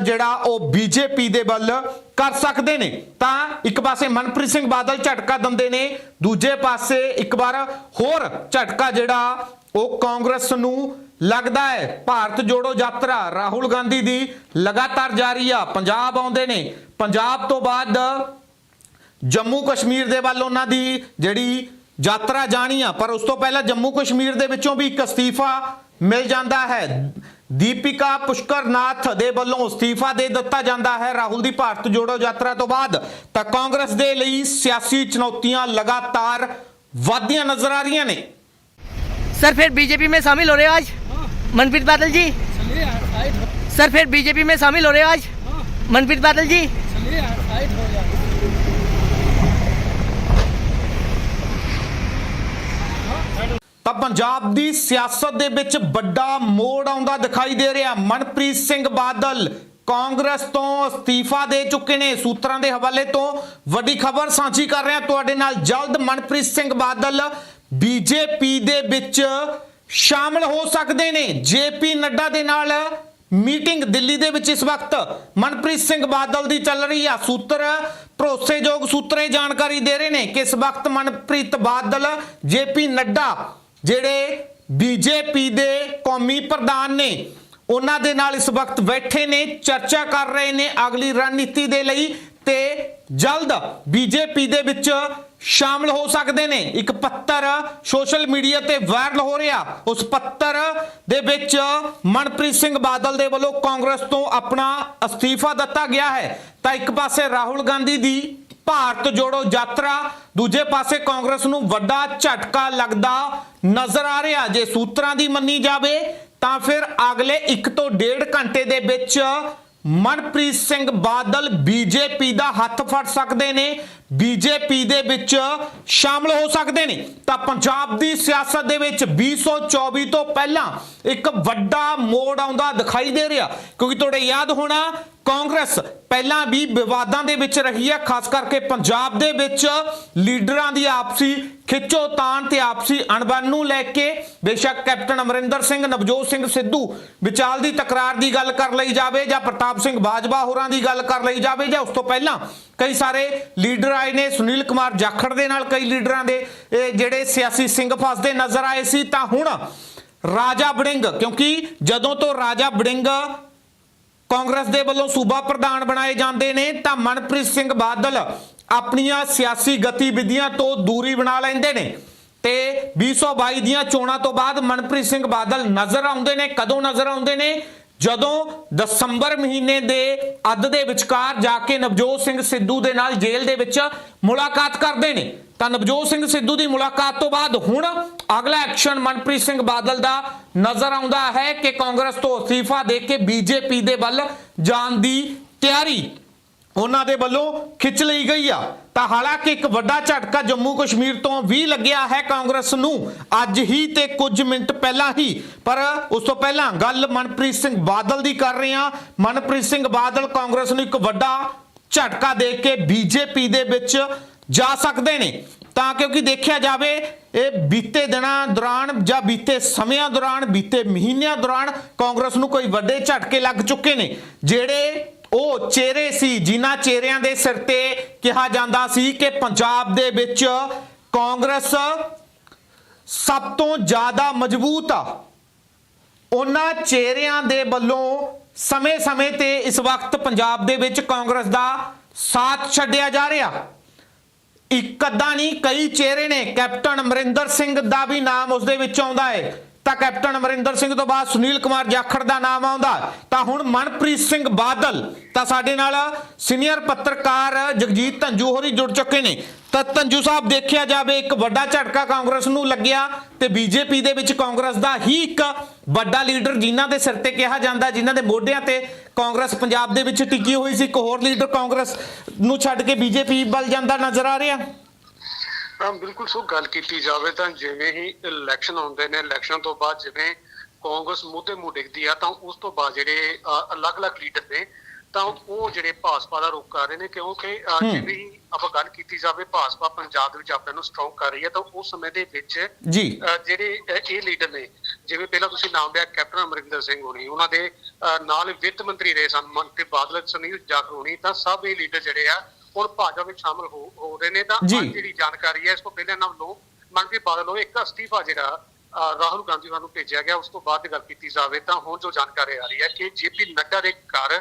ਜਿਹੜਾ ਉਹ ਬੀਜੇਪੀ ਦੇ ਵੱਲ ਕਰ ਸਕਦੇ ਨੇ। ਤਾਂ ਇੱਕ ਪਾਸੇ ਮਨਪ੍ਰੀਤ ਸਿੰਘ ਬਾਦਲ ਝਟਕਾ ਦਿੰਦੇ ਨੇ, ਦੂਜੇ ਪਾਸੇ ਇੱਕ ਵਾਰ ਹੋਰ ਝਟਕਾ ਜਿਹੜਾ ਉਹ ਕਾਂਗਰਸ ਨੂੰ ਲੱਗਦਾ ਹੈ ਭਾਰਤ ਜੋੜੋ ਯਾਤਰਾ ਰਾਹੁਲ ਗਾਂਧੀ ਦੀ ਲਗਾਤਾਰ ਜਾਰੀ ਆ ਪੰਜਾਬ ਆਉਂਦੇ ਨੇ ਪੰਜਾਬ ਤੋਂ ਬਾਅਦ ਜੰਮੂ ਕਸ਼ਮੀਰ ਦੇ ਵੱਲ ਉਹਨਾਂ ਦੀ ਜਿਹੜੀ ਯਾਤਰਾ ਜਾਣੀ ਆ ਪਰ ਉਸ ਤੋਂ ਪਹਿਲਾਂ ਜੰਮੂ ਕਸ਼ਮੀਰ ਦੇ ਵਿੱਚੋਂ ਵੀ ਇੱਕ ਅਸਤੀਫਾ ਮਿਲ ਜਾਂਦਾ ਹੈ ਦੀਪਿਕਾ ਪੁਸ਼ਕਰਨਾਥ ਦੇ ਵੱਲੋਂ ਅਸਤੀਫਾ ਦੇ ਦਿੱਤਾ ਜਾਂਦਾ ਹੈ ਰਾਹੁਲ ਦੀ ਭਾਰਤ ਜੋੜੋ ਯਾਤਰਾ ਤੋਂ ਬਾਅਦ ਤਾਂ ਕਾਂਗਰਸ ਦੇ ਲਈ ਸਿਆਸੀ ਚੁਣੌਤੀਆਂ ਲਗਾਤਾਰ ਵਧਦੀਆਂ ਨਜ਼ਰ ਆ ਰਹੀਆਂ ਨੇ सर फिर बीजेपी में शामिल हो रहे हो आज हाँ मनप्रीत बादल जी चलिए यार साइड हो सर फिर बीजेपी में शामिल हो रहे हो आज हाँ मनप्रीत बादल जी चलिए यार साइड हो जाए ਤਾਂ ਪੰਜਾਬ ਦੀ ਸਿਆਸਤ ਦੇ ਵਿੱਚ ਵੱਡਾ ਮੋੜ ਆਉਂਦਾ ਦਿਖਾਈ ਦੇ ਰਿਹਾ ਮਨਪ੍ਰੀਤ ਸਿੰਘ ਬਾਦਲ ਕਾਂਗਰਸ ਤੋਂ ਅਸਤੀਫਾ ਦੇ ਚੁੱਕੇ ਨੇ ਸੂਤਰਾਂ ਦੇ ਹਵਾਲੇ ਤੋਂ ਵੱਡੀ ਖਬਰ ਸਾਂਝੀ ਕਰ ਰਿਹਾ ਤੁਹਾਡੇ ਨਾਲ ਜਲਦ ਮਨਪ੍ਰੀਤ ਸਿੰਘ ਬਾਦਲ ਬੀਜੇਪੀ ਦੇ ਵਿੱਚ ਸ਼ਾਮਲ ਹੋ ਸਕਦੇ ਨੇ ਜੇਪੀ ਨੱਡਾ ਦੇ ਨਾਲ ਮੀਟਿੰਗ ਦਿੱਲੀ ਦੇ ਵਿੱਚ ਇਸ ਵਕਤ। ਮਨਪ੍ਰੀਤ ਸਿੰਘ ਬਾਦਲ ਦੀ ਚੱਲ ਰਹੀ ਆ ਸੂਤਰ। ਭਰੋਸੇਯੋਗ ਸੂਤਰੇ ਜਾਣਕਾਰੀ ਦੇ ਰਹੇ ਨੇ ਕਿ ਇਸ ਵਕਤ ਮਨਪ੍ਰੀਤ ਬਾਦਲ, ਜੇਪੀ ਨੱਡਾ ਜਿਹੜੇ ਬੀਜੇਪੀ ਦੇ ਕੌਮੀ ਪ੍ਰਧਾਨ ਨੇ, ਉਹਨਾਂ ਦੇ ਨਾਲ ਇਸ ਵਕਤ ਬੈਠੇ ਨੇ, ਚਰਚਾ ਕਰ ਰਹੇ ਨੇ ਅਗਲੀ ਰਣਨੀਤੀ ਦੇ ਲਈ ਤੇ ਜਲਦ ਬੀਜੇਪੀ ਦੇ ਵਿੱਚ ਸ਼ਾਮਲ ਹੋ ਸਕਦੇ ਨੇ। ਇੱਕ ਪੱਤਰ ਸੋਸ਼ਲ ਮੀਡੀਆ ਤੇ ਵਾਇਰਲ ਹੋ ਰਿਹਾ। ਉਸ ਪੱਤਰ ਦੇ ਵਿੱਚ ਮਨਪ੍ਰੀਤ ਸਿੰਘ ਬਾਦਲ ਦੇ ਵੱਲੋਂ ਕਾਂਗਰਸ ਤੋਂ ਆਪਣਾ ਅਸਤੀਫਾ ਦਿੱਤਾ ਗਿਆ ਹੈ। ਤਾਂ ਇੱਕ ਪਾਸੇ ਰਾਹੁਲ ਗਾਂਧੀ ਦੀ ਭਾਰਤ ਜੋੜੋ ਯਾਤਰਾ, ਦੂਜੇ ਪਾਸੇ ਕਾਂਗਰਸ ਨੂੰ ਵੱਡਾ ਝਟਕਾ ਲੱਗਦਾ ਨਜ਼ਰ ਆ ਰਿਹਾ। ਜੇ ਸੂਤਰਾਂ ਦੀ ਮੰਨੀ ਜਾਵੇ ਤਾਂ ਫਿਰ ਅਗਲੇ 1 ਤੋਂ 1.5 ਘੰਟੇ ਦੇ ਵਿੱਚ ਮਨਪ੍ਰੀਤ ਸਿੰਘ ਬਾਦਲ ਬੀਜੇਪੀ ਦਾ ਹੱਥ ਫੜ ਸਕਦੇ ਨੇ। ਬੀਜੇਪੀ ਦੇ ਵਿੱਚ ਸ਼ਾਮਲ ਹੋ ਸਕਦੇ ਨੇ। ਤਾਂ ਪੰਜਾਬ ਦੀ ਸਿਆਸਤ ਦੇ ਵਿੱਚ 2024 ਤੋਂ ਪਹਿਲਾਂ ਇੱਕ ਵੱਡਾ ਮੋੜ ਆਉਂਦਾ ਦਿਖਾਈ ਦੇ ਰਿਹਾ। ਕਿਉਂਕਿ ਤੁਹਾਡੇ ਯਾਦ ਹੋਣਾ ਕਾਂਗਰਸ ਪਹਿਲਾਂ ਵੀ ਵਿਵਾਦਾਂ ਦੇ ਵਿੱਚ ਰਹੀ ਹੈ, ਖਾਸ ਕਰਕੇ ਪੰਜਾਬ ਦੇ ਵਿੱਚ ਲੀਡਰਾਂ ਦੀ ਆਪਸੀ ਖਿੱਚੋ ਤਾਣ ਤੇ ਆਪਸੀ ਅਣਬਣ ਨੂੰ ਲੈ ਕੇ ਬੇਸ਼ੱਕ ਕੈਪਟਨ ਅਮਰਿੰਦਰ ਸਿੰਘ, ਨਵਜੋਤ ਸਿੰਘ ਸਿੱਧੂ ਵਿਚਾਲ ਦੀ ਤਕਰਾਰ ਦੀ ਗੱਲ ਕਰ ਲਈ ਜਾਵੇ ਜਾਂ ਪ੍ਰਤਾਪ ਸਿੰਘ ਬਾਜਵਾ ਹੋਰਾਂ ਦੀ ਗੱਲ ਕਰ ਲਈ ਜਾਵੇ ਜਾਂ ਉਸ ਤੋਂ ਪਹਿਲਾਂ ਕਈ ਸਾਰੇ ਲੀਡਰ ਆਏ ਨੇ, ਸੁਨੀਲ ਕੁਮਾਰ ਜਾਖੜ ਦੇ ਨਾਲ ਕਈ ਲੀਡਰਾਂ ਦੇ, ਇਹ ਜਿਹੜੇ ਸਿਆਸੀ ਸਿੰਘ ਫਸਦੇ ਨਜ਼ਰ ਆਏ ਸੀ, ਤਾਂ ਹੁਣ ਰਾਜਾ ਬੜਿੰਗ, ਕਿਉਂਕਿ ਜਦੋਂ ਤੋਂ ਰਾਜਾ ਬੜਿੰਗ ਕਾਂਗਰਸ ਦੇ ਵੱਲੋਂ ਸੂਬਾ ਪ੍ਰਧਾਨ ਬਣਾਏ ਜਾਂਦੇ ਨੇ ਤਾਂ ਮਨਪ੍ਰੀਤ ਸਿੰਘ ਬਾਦਲ ਆਪਣੀਆਂ ਸਿਆਸੀ ਗਤੀਵਿਧੀਆਂ ਤੋਂ ਦੂਰੀ ਬਣਾ ਲੈਂਦੇ ਨੇ। ਤੇ 2022 ਦੀਆਂ ਚੋਣਾਂ ਤੋਂ ਬਾਅਦ ਮਨਪ੍ਰੀਤ ਸਿੰਘ ਬਾਦਲ ਨਜ਼ਰ ਆਉਂਦੇ ਨੇ, ਕਦੋਂ ਨਜ਼ਰ ਆਉਂਦੇ ਨੇ? ਜਦੋਂ ਦਸੰਬਰ ਮਹੀਨੇ ਦੇ ਅੱਧ ਦੇ ਵਿਚਕਾਰ ਜਾ ਕੇ ਨਵਜੋਤ ਸਿੰਘ ਸਿੱਧੂ ਦੇ ਨਾਲ ਜੇਲ੍ਹ ਦੇ ਵਿੱਚ ਮੁਲਾਕਾਤ ਕਰਦੇ ਨੇ, ਤਾਂ ਨਵਜੋਤ ਸਿੰਘ ਸਿੱਧੂ ਦੀ ਮੁਲਾਕਾਤ ਤੋਂ ਬਾਅਦ ਹੁਣ ਅਗਲਾ ਐਕਸ਼ਨ ਮਨਪ੍ਰੀਤ ਸਿੰਘ ਬਾਦਲ ਦਾ ਨਜ਼ਰ ਆਉਂਦਾ ਹੈ ਕਿ ਕਾਂਗਰਸ ਤੋਂ ਅਸਤੀਫਾ ਦੇ ਕੇ ਬੀਜੇਪੀ ਦੇ ਵੱਲ ਜਾਣ ਦੀ ਤਿਆਰੀ। ਉਹਨਾਂ ਦੇ ਵੱਲੋਂ ਖਿੱਚ ਲਈ ਗਈ ਆ। ਤਾਂ ਹਾਲਾਂਕਿ ਇੱਕ ਵੱਡਾ ਝਟਕਾ ਜੰਮੂ ਕਸ਼ਮੀਰ ਤੋਂ ਵੀ ਲੱਗਿਆ ਹੈ ਕਾਂਗਰਸ ਨੂੰ। ਅੱਜ ਹੀ ਤੇ ਕੁਝ ਮਿੰਟ ਪਹਿਲਾਂ ਹੀ। ਪਰ ਉਸ ਤੋਂ ਪਹਿਲਾਂ ਗੱਲ ਮਨਪ੍ਰੀਤ ਸਿੰਘ ਬਾਦਲ ਦੀ ਕਰ ਰਹੇ ਹਾਂ। ਮਨਪ੍ਰੀਤ ਸਿੰਘ ਬਾਦਲ ਕਾਂਗਰਸ ਨੂੰ ਇੱਕ ਵੱਡਾ ਝਟਕਾ ਦੇ ਕੇ ਬੀਜੇਪੀ ਦੇ ਵਿੱਚ ਜਾ ਸਕਦੇ ਨੇ। ਤਾਂ ਕਿਉਂਕਿ ਦੇਖਿਆ ਜਾਵੇ, ਇਹ ਬੀਤੇ ਦਿਨਾਂ ਦੌਰਾਨ ਜਾਂ ਬੀਤੇ ਸਮਿਆਂ ਦੌਰਾਨ, ਬੀਤੇ ਮਹੀਨਿਆਂ ਦੌਰਾਨ ਕਾਂਗਰਸ ਨੂੰ ਕੋਈ ਵੱਡੇ ਝਟਕੇ ਲੱਗ ਚੁੱਕੇ ਨੇ। ਜਿਹੜੇ ਉਹ ਚਿਹਰੇ ਸੀ, ਜਿਨ੍ਹਾਂ ਚਿਹਰਿਆਂ ਦੇ ਸਿਰ ਤੇ ਕਿਹਾ ਜਾਂਦਾ ਸੀ ਕਿ ਪੰਜਾਬ ਦੇ ਵਿੱਚ ਕਾਂਗਰਸ ਸਭ ਤੋਂ ਜ਼ਿਆਦਾ ਮਜ਼ਬੂਤ ਆ। ਉਹਨਾਂ ਚਿਹਰਿਆਂ ਦੇ ਵੱਲੋਂ ਸਮੇਂ-ਸਮੇਂ ਤੇ ਇਸ ਵਕਤ ਪੰਜਾਬ ਦੇ ਵਿੱਚ ਕਾਂਗਰਸ ਦਾ ਸਾਥ ਛੱਡਿਆ ਜਾ ਰਿਹਾ। ਇੱਕ ਅੱਧਾ ਨਹੀਂ, ਕਈ ਚਿਹਰੇ ਨੇ। ਕੈਪਟਨ ਅਮਰਿੰਦਰ ਸਿੰਘ ਦਾ ਵੀ ਨਾਮ ਉਸ ਦੇ ਵਿੱਚ ਆਉਂਦਾ ਹੈ। ਤਾਂ ਕੈਪਟਨ ਅਮਰਿੰਦਰ ਸਿੰਘ ਤੋਂ ਬਾਅਦ ਸੁਨੀਲ ਕੁਮਾਰ ਜਾਖੜ ਦਾ ਨਾਮ ਆਉਂਦਾ। ਤਾਂ ਹੁਣ ਮਨਪ੍ਰੀਤ ਸਿੰਘ ਬਾਦਲ ਤਾਂ ਸਾਡੇ ਨਾਲ ਸੀਨੀਅਰ ਪੱਤਰਕਾਰ ਜਗਜੀਤ ਧੰਜੂ ਹੋਰੀ ਜੁੜ ਚੁੱਕੇ ਨੇ। ਤਾਂ ਧੰਜੂ ਸਾਹਿਬ, ਦੇਖਿਆ ਜਾਵੇ, ਇੱਕ ਵੱਡਾ ਝਟਕਾ ਕਾਂਗਰਸ ਨੂੰ ਲੱਗਿਆ ਤੇ ਬੀਜੇਪੀ ਦੇ ਵਿੱਚ ਕਾਂਗਰਸ ਦਾ ਹੀ ਇੱਕ ਵੱਡਾ ਲੀਡਰ ਜਿਨ੍ਹਾਂ ਦੇ ਸਿਰ ਤੇ ਕਿਹਾ ਜਾਂਦਾ, ਜਿਨ੍ਹਾਂ ਦੇ ਮੋਢਿਆਂ ਤੇ ਕਾਂਗਰਸ ਪੰਜਾਬ ਦੇ ਵਿੱਚ ਟਿਕੀ ਹੋਈ ਸੀ। ਇੱਕ ਹੋਰ ਲੀਡਰ ਕਾਂਗਰਸ ਨੂੰ ਛੱਡ ਕੇ ਬੀਜੇਪੀ ਵੱਲ ਜਾਂਦਾ ਨਜ਼ਰ ਆ ਰਿਹਾ। ਹਾਂ ਬਿਲਕੁਲ ਸੋ ਗੱਲ ਕੀਤੀ ਜਾਵੇ ਤਾਂ ਜਿਵੇਂ ਹੀ ਇਲੈਕਸ਼ਨ ਆਉਂਦੇ ਨੇ ਇਲੈਕਸ਼ਨ ਤੋਂ ਬਾਅਦ ਜਿਵੇਂ ਕਾਂਗਰਸ ਮੁੱਦੇ ਮੂੰਹ ਡਿੱਗਦੀ ਆ ਤਾਂ ਉਸ ਤੋਂ ਬਾਅਦ ਜਿਹੜੇ ਅਲੱਗ-ਅਲੱਗ ਲੀਡਰ ਨੇ ਤਾਂ ਉਹ ਜਿਹੜੇ ਭਾਜਪਾ ਦਾ ਰੁਖ ਕਰ ਰਹੇ ਨੇ ਕਿਉਂਕਿ ਜਿਵੇਂ ਹੀ ਆਪਾਂ ਗੱਲ ਕੀਤੀ ਜਾਵੇ ਭਾਜਪਾ ਪੰਜਾਬ ਦੇ ਵਿੱਚ ਆਪਣੇ ਨੂੰ ਸਟਰੋਂਗ ਕਰ ਰਹੀ ਹੈ ਤਾਂ ਉਸ ਸਮੇਂ ਦੇ ਵਿੱਚ ਜਿਹੜੇ ਇਹ ਲੀਡਰ ਨੇ ਜਿਵੇਂ ਪਹਿਲਾਂ ਤੁਸੀਂ ਨਾਮ ਲਿਆ ਕੈਪਟਨ ਅਮਰਿੰਦਰ ਸਿੰਘ ਹੋਣੀ ਉਹਨਾਂ ਦੇ ਨਾਲ ਵਿੱਤ ਮੰਤਰੀ ਰਹੇ ਸਨ ਮੰਤਰੀ ਬਾਦਲ ਸੁਨੀਲ ਜਾਖੜ ਹੋਣੀ ਤਾਂ ਸਭ ਇਹ ਲੀਡਰ ਜਿਹੜੇ ਆ ਹੁਣ ਭਾਜਪਾ ਵਿੱਚ ਸ਼ਾਮਲ ਹੋ ਹੋ ਰਹੇ ਨੇ ਤਾਂ। ਅੱਜ ਜਿਹੜੀ ਜਾਣਕਾਰੀ ਹੈ ਇਸ ਤੋਂ ਪਹਿਲਾਂ ਨਾਮ ਲੋ ਮੰਤਰੀ ਬਾਦਲ ਨੂੰ ਇੱਕ ਅਸਤੀਫਾ ਜਿਹੜਾ ਰਾਹੁਲ ਗਾਂਧੀ ਨੂੰ ਭੇਜਿਆ ਗਿਆ ਉਸ ਤੋਂ ਬਾਅਦ ਗੱਲ ਕੀਤੀ ਜਾਵੇ ਤਾਂ ਹੁਣ ਜੋ ਜਾਣਕਾਰੀ ਆ ਰਹੀ ਹੈ ਕਿ ਜੇਪੀ ਨੱਡਾ ਦੇ ਘਰ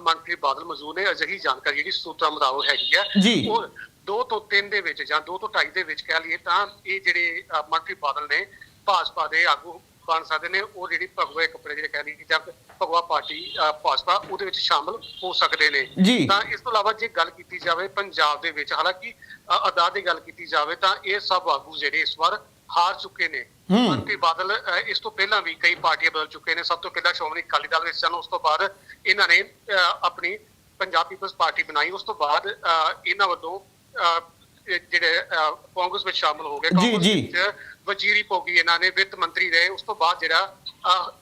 ਮੰਤਰੀ ਬਾਦਲ ਮੌਜੂਦ ਨੇ ਅਜਿਹੀ ਜਾਣਕਾਰੀ ਜਿਹੜੀ ਸੂਤਰਾਂ ਮੁਤਾਬਕ ਹੈਗੀ ਹੈ। ਉਹ ਦੋ ਤੋਂ ਤਿੰਨ ਦੇ ਵਿੱਚ ਜਾਂ ਦੋ ਤੋਂ ਢਾਈ ਦੇ ਵਿੱਚ ਕਹਿ ਲਈਏ ਤਾਂ ਇਹ ਜਿਹੜੇ ਮੰਤਰੀ ਬਾਦਲ ਨੇ ਭਾਜਪਾ ਦੇ ਆਗੂ ਬਣ ਸਕਦੇ ਨੇ ਉਹ ਜਿਹੜੀ ਭਗਵੇ ਕੱਪੜੇ ਜਿਹੜੇ ਕਹਿ ਲਈਏ ਜਾਂ ਭਗਵਾ ਪਾਰਟੀ ਭਾਜਪਾ ਉਹਦੇ ਵਿੱਚ ਸ਼ਾਮਲ ਹੋ ਸਕਦੇ ਨੇ। ਤਾਂ ਇਸ ਤੋਂ ਇਲਾਵਾ ਜੇ ਗੱਲ ਕੀਤੀ ਜਾਵੇ ਪੰਜਾਬ ਦੇ ਵਿੱਚ ਹਾਲਾਂਕਿ ਅਦਾ ਦੀ ਗੱਲ ਕੀਤੀ ਜਾਵੇ ਤਾਂ ਇਹ ਸਭ ਆਗੂ ਜਿਹੜੇ ਇਸ ਵਾਰ ਹਾਰ ਚੁੱਕੇ ਨੇ। ਮੰਤਰੀ ਬਾਦਲ ਇਸ ਤੋਂ ਪਹਿਲਾਂ ਵੀ ਕਈ ਪਾਰਟੀਆਂ ਬਦਲ ਚੁੱਕੇ ਨੇ ਸਭ ਤੋਂ ਪਹਿਲਾਂ ਸ਼੍ਰੋਮਣੀ ਅਕਾਲੀ ਦਲ ਵਿੱਚ ਸਨ ਉਸ ਤੋਂ ਬਾਅਦ ਇਹਨਾਂ ਨੇ ਆਪਣੀ ਪੰਜਾਬ ਪੀਪਲਸ ਪਾਰਟੀ ਬਣਾਈ ਉਸ ਤੋਂ ਬਾਅਦ ਇਹਨਾਂ ਵੱਲੋਂ ਜਿਹੜੇ ਕਾਂਗਰਸ ਵਿੱਚ ਸ਼ਾਮਲ ਹੋ ਗਏ ਕਾਂਗਰਸ। ਵਿੱਚ ਵਜ਼ੀਰੀ ਪੋਗੀ ਇਹਨਾਂ ਨੇ ਵਿੱਤ ਮੰਤਰੀ ਰਹੇ। ਉਸ ਤੋਂ ਬਾਅਦ ਜਿਹੜਾ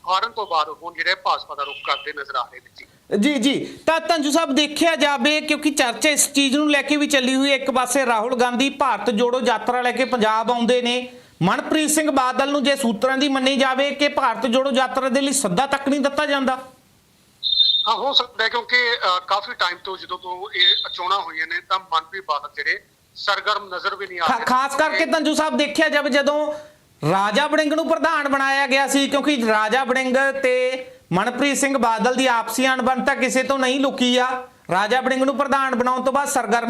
ਹਾਰਨ ਤੋਂ ਬਾਅਦ ਹੁਣ ਜਿਹੜੇ ਭਾਜਪਾ ਦਾ ਰੁਖ ਕਰਦੇ ਨਜ਼ਰ ਆ ਰਹੇ ਨੇ ਜੀ। ਜੀ ਜੀ। ਤਾਂ ਧੰਜੂ ਸਾਹਿਬ ਦੇਖਿਆ ਜਾਵੇ ਕਿਉਂਕਿ ਚਰਚਾ ਇਸ ਚੀਜ਼ ਨੂੰ ਲੈ ਕੇ ਵੀ ਚੱਲੀ ਹੋਈ ਹੈ। ਇੱਕ ਪਾਸੇ ਰਾਹੁਲ ਗਾਂਧੀ ਭਾਰਤ ਜੋੜੋ ਯਾਤਰਾ ਲੈ ਕੇ ਪੰਜਾਬ ਆਉਂਦੇ ਨੇ। ਮਨਪ੍ਰੀਤ ਸਿੰਘ ਬਾਦਲ ਨੂੰ ਜੇ ਸੂਤਰਾਂ ਦੀ ਮੰਨੀ ਜਾਵੇ ਕਿ ਭਾਰਤ ਜੋੜੋ ਯਾਤਰਾ ਦੇ ਲਈ ਸੱਦਾ ਤੱਕ ਨਹੀਂ ਦਿੱਤਾ ਜਾਂਦਾ। ਹਾਂ ਹੋ ਸਕਦਾ ਕਿਉਂਕਿ ਕਾਫੀ ਟਾਈਮ ਤੋਂ ਜਦੋਂ ਤੋਂ ਇਹ ਚੋਣਾਂ ਹੋਈਆਂ ਨੇ ਤਾਂ ਮਨਪ੍ਰੀਤ ਬਾਦਲ ਜਿਹੜੇ ਸਰਗਰਮ ਨਜ਼ਰ ਵੀ ਨਹੀਂ ਆ ਰਹੇ। ਖਾਸ ਕਰਕੇ ਧੰਜੂ ਸਾਹਿਬ ਦੇਖਿਆ ਜਾਵੇ ਜਦੋਂ ਰਾਜਾ ਵੜਿੰਗ ਨੂੰ ਪ੍ਰਧਾਨ ਬਣਾਇਆ ਗਿਆ ਸੀ ਕਿਉਂਕਿ ਰਾਜਾ ਵੜਿੰਗ ਤੇ ਮਨਪ੍ਰੀਤ ਸਿੰਘ ਬਾਦਲ ਦੀ ਆਪਸੀ ਅਣਬਣ ਤਾਂ ਕਿਸੇ ਤੋਂ ਨਹੀਂ ਲੁਕੀ ਆ। ਰਾਜਾ ਵੜਿੰਗ ਨੂੰ ਪ੍ਰਧਾਨ ਬਣਾਉਣ ਤੋਂ ਬਾਅਦ ਸਰਗਰਮੀ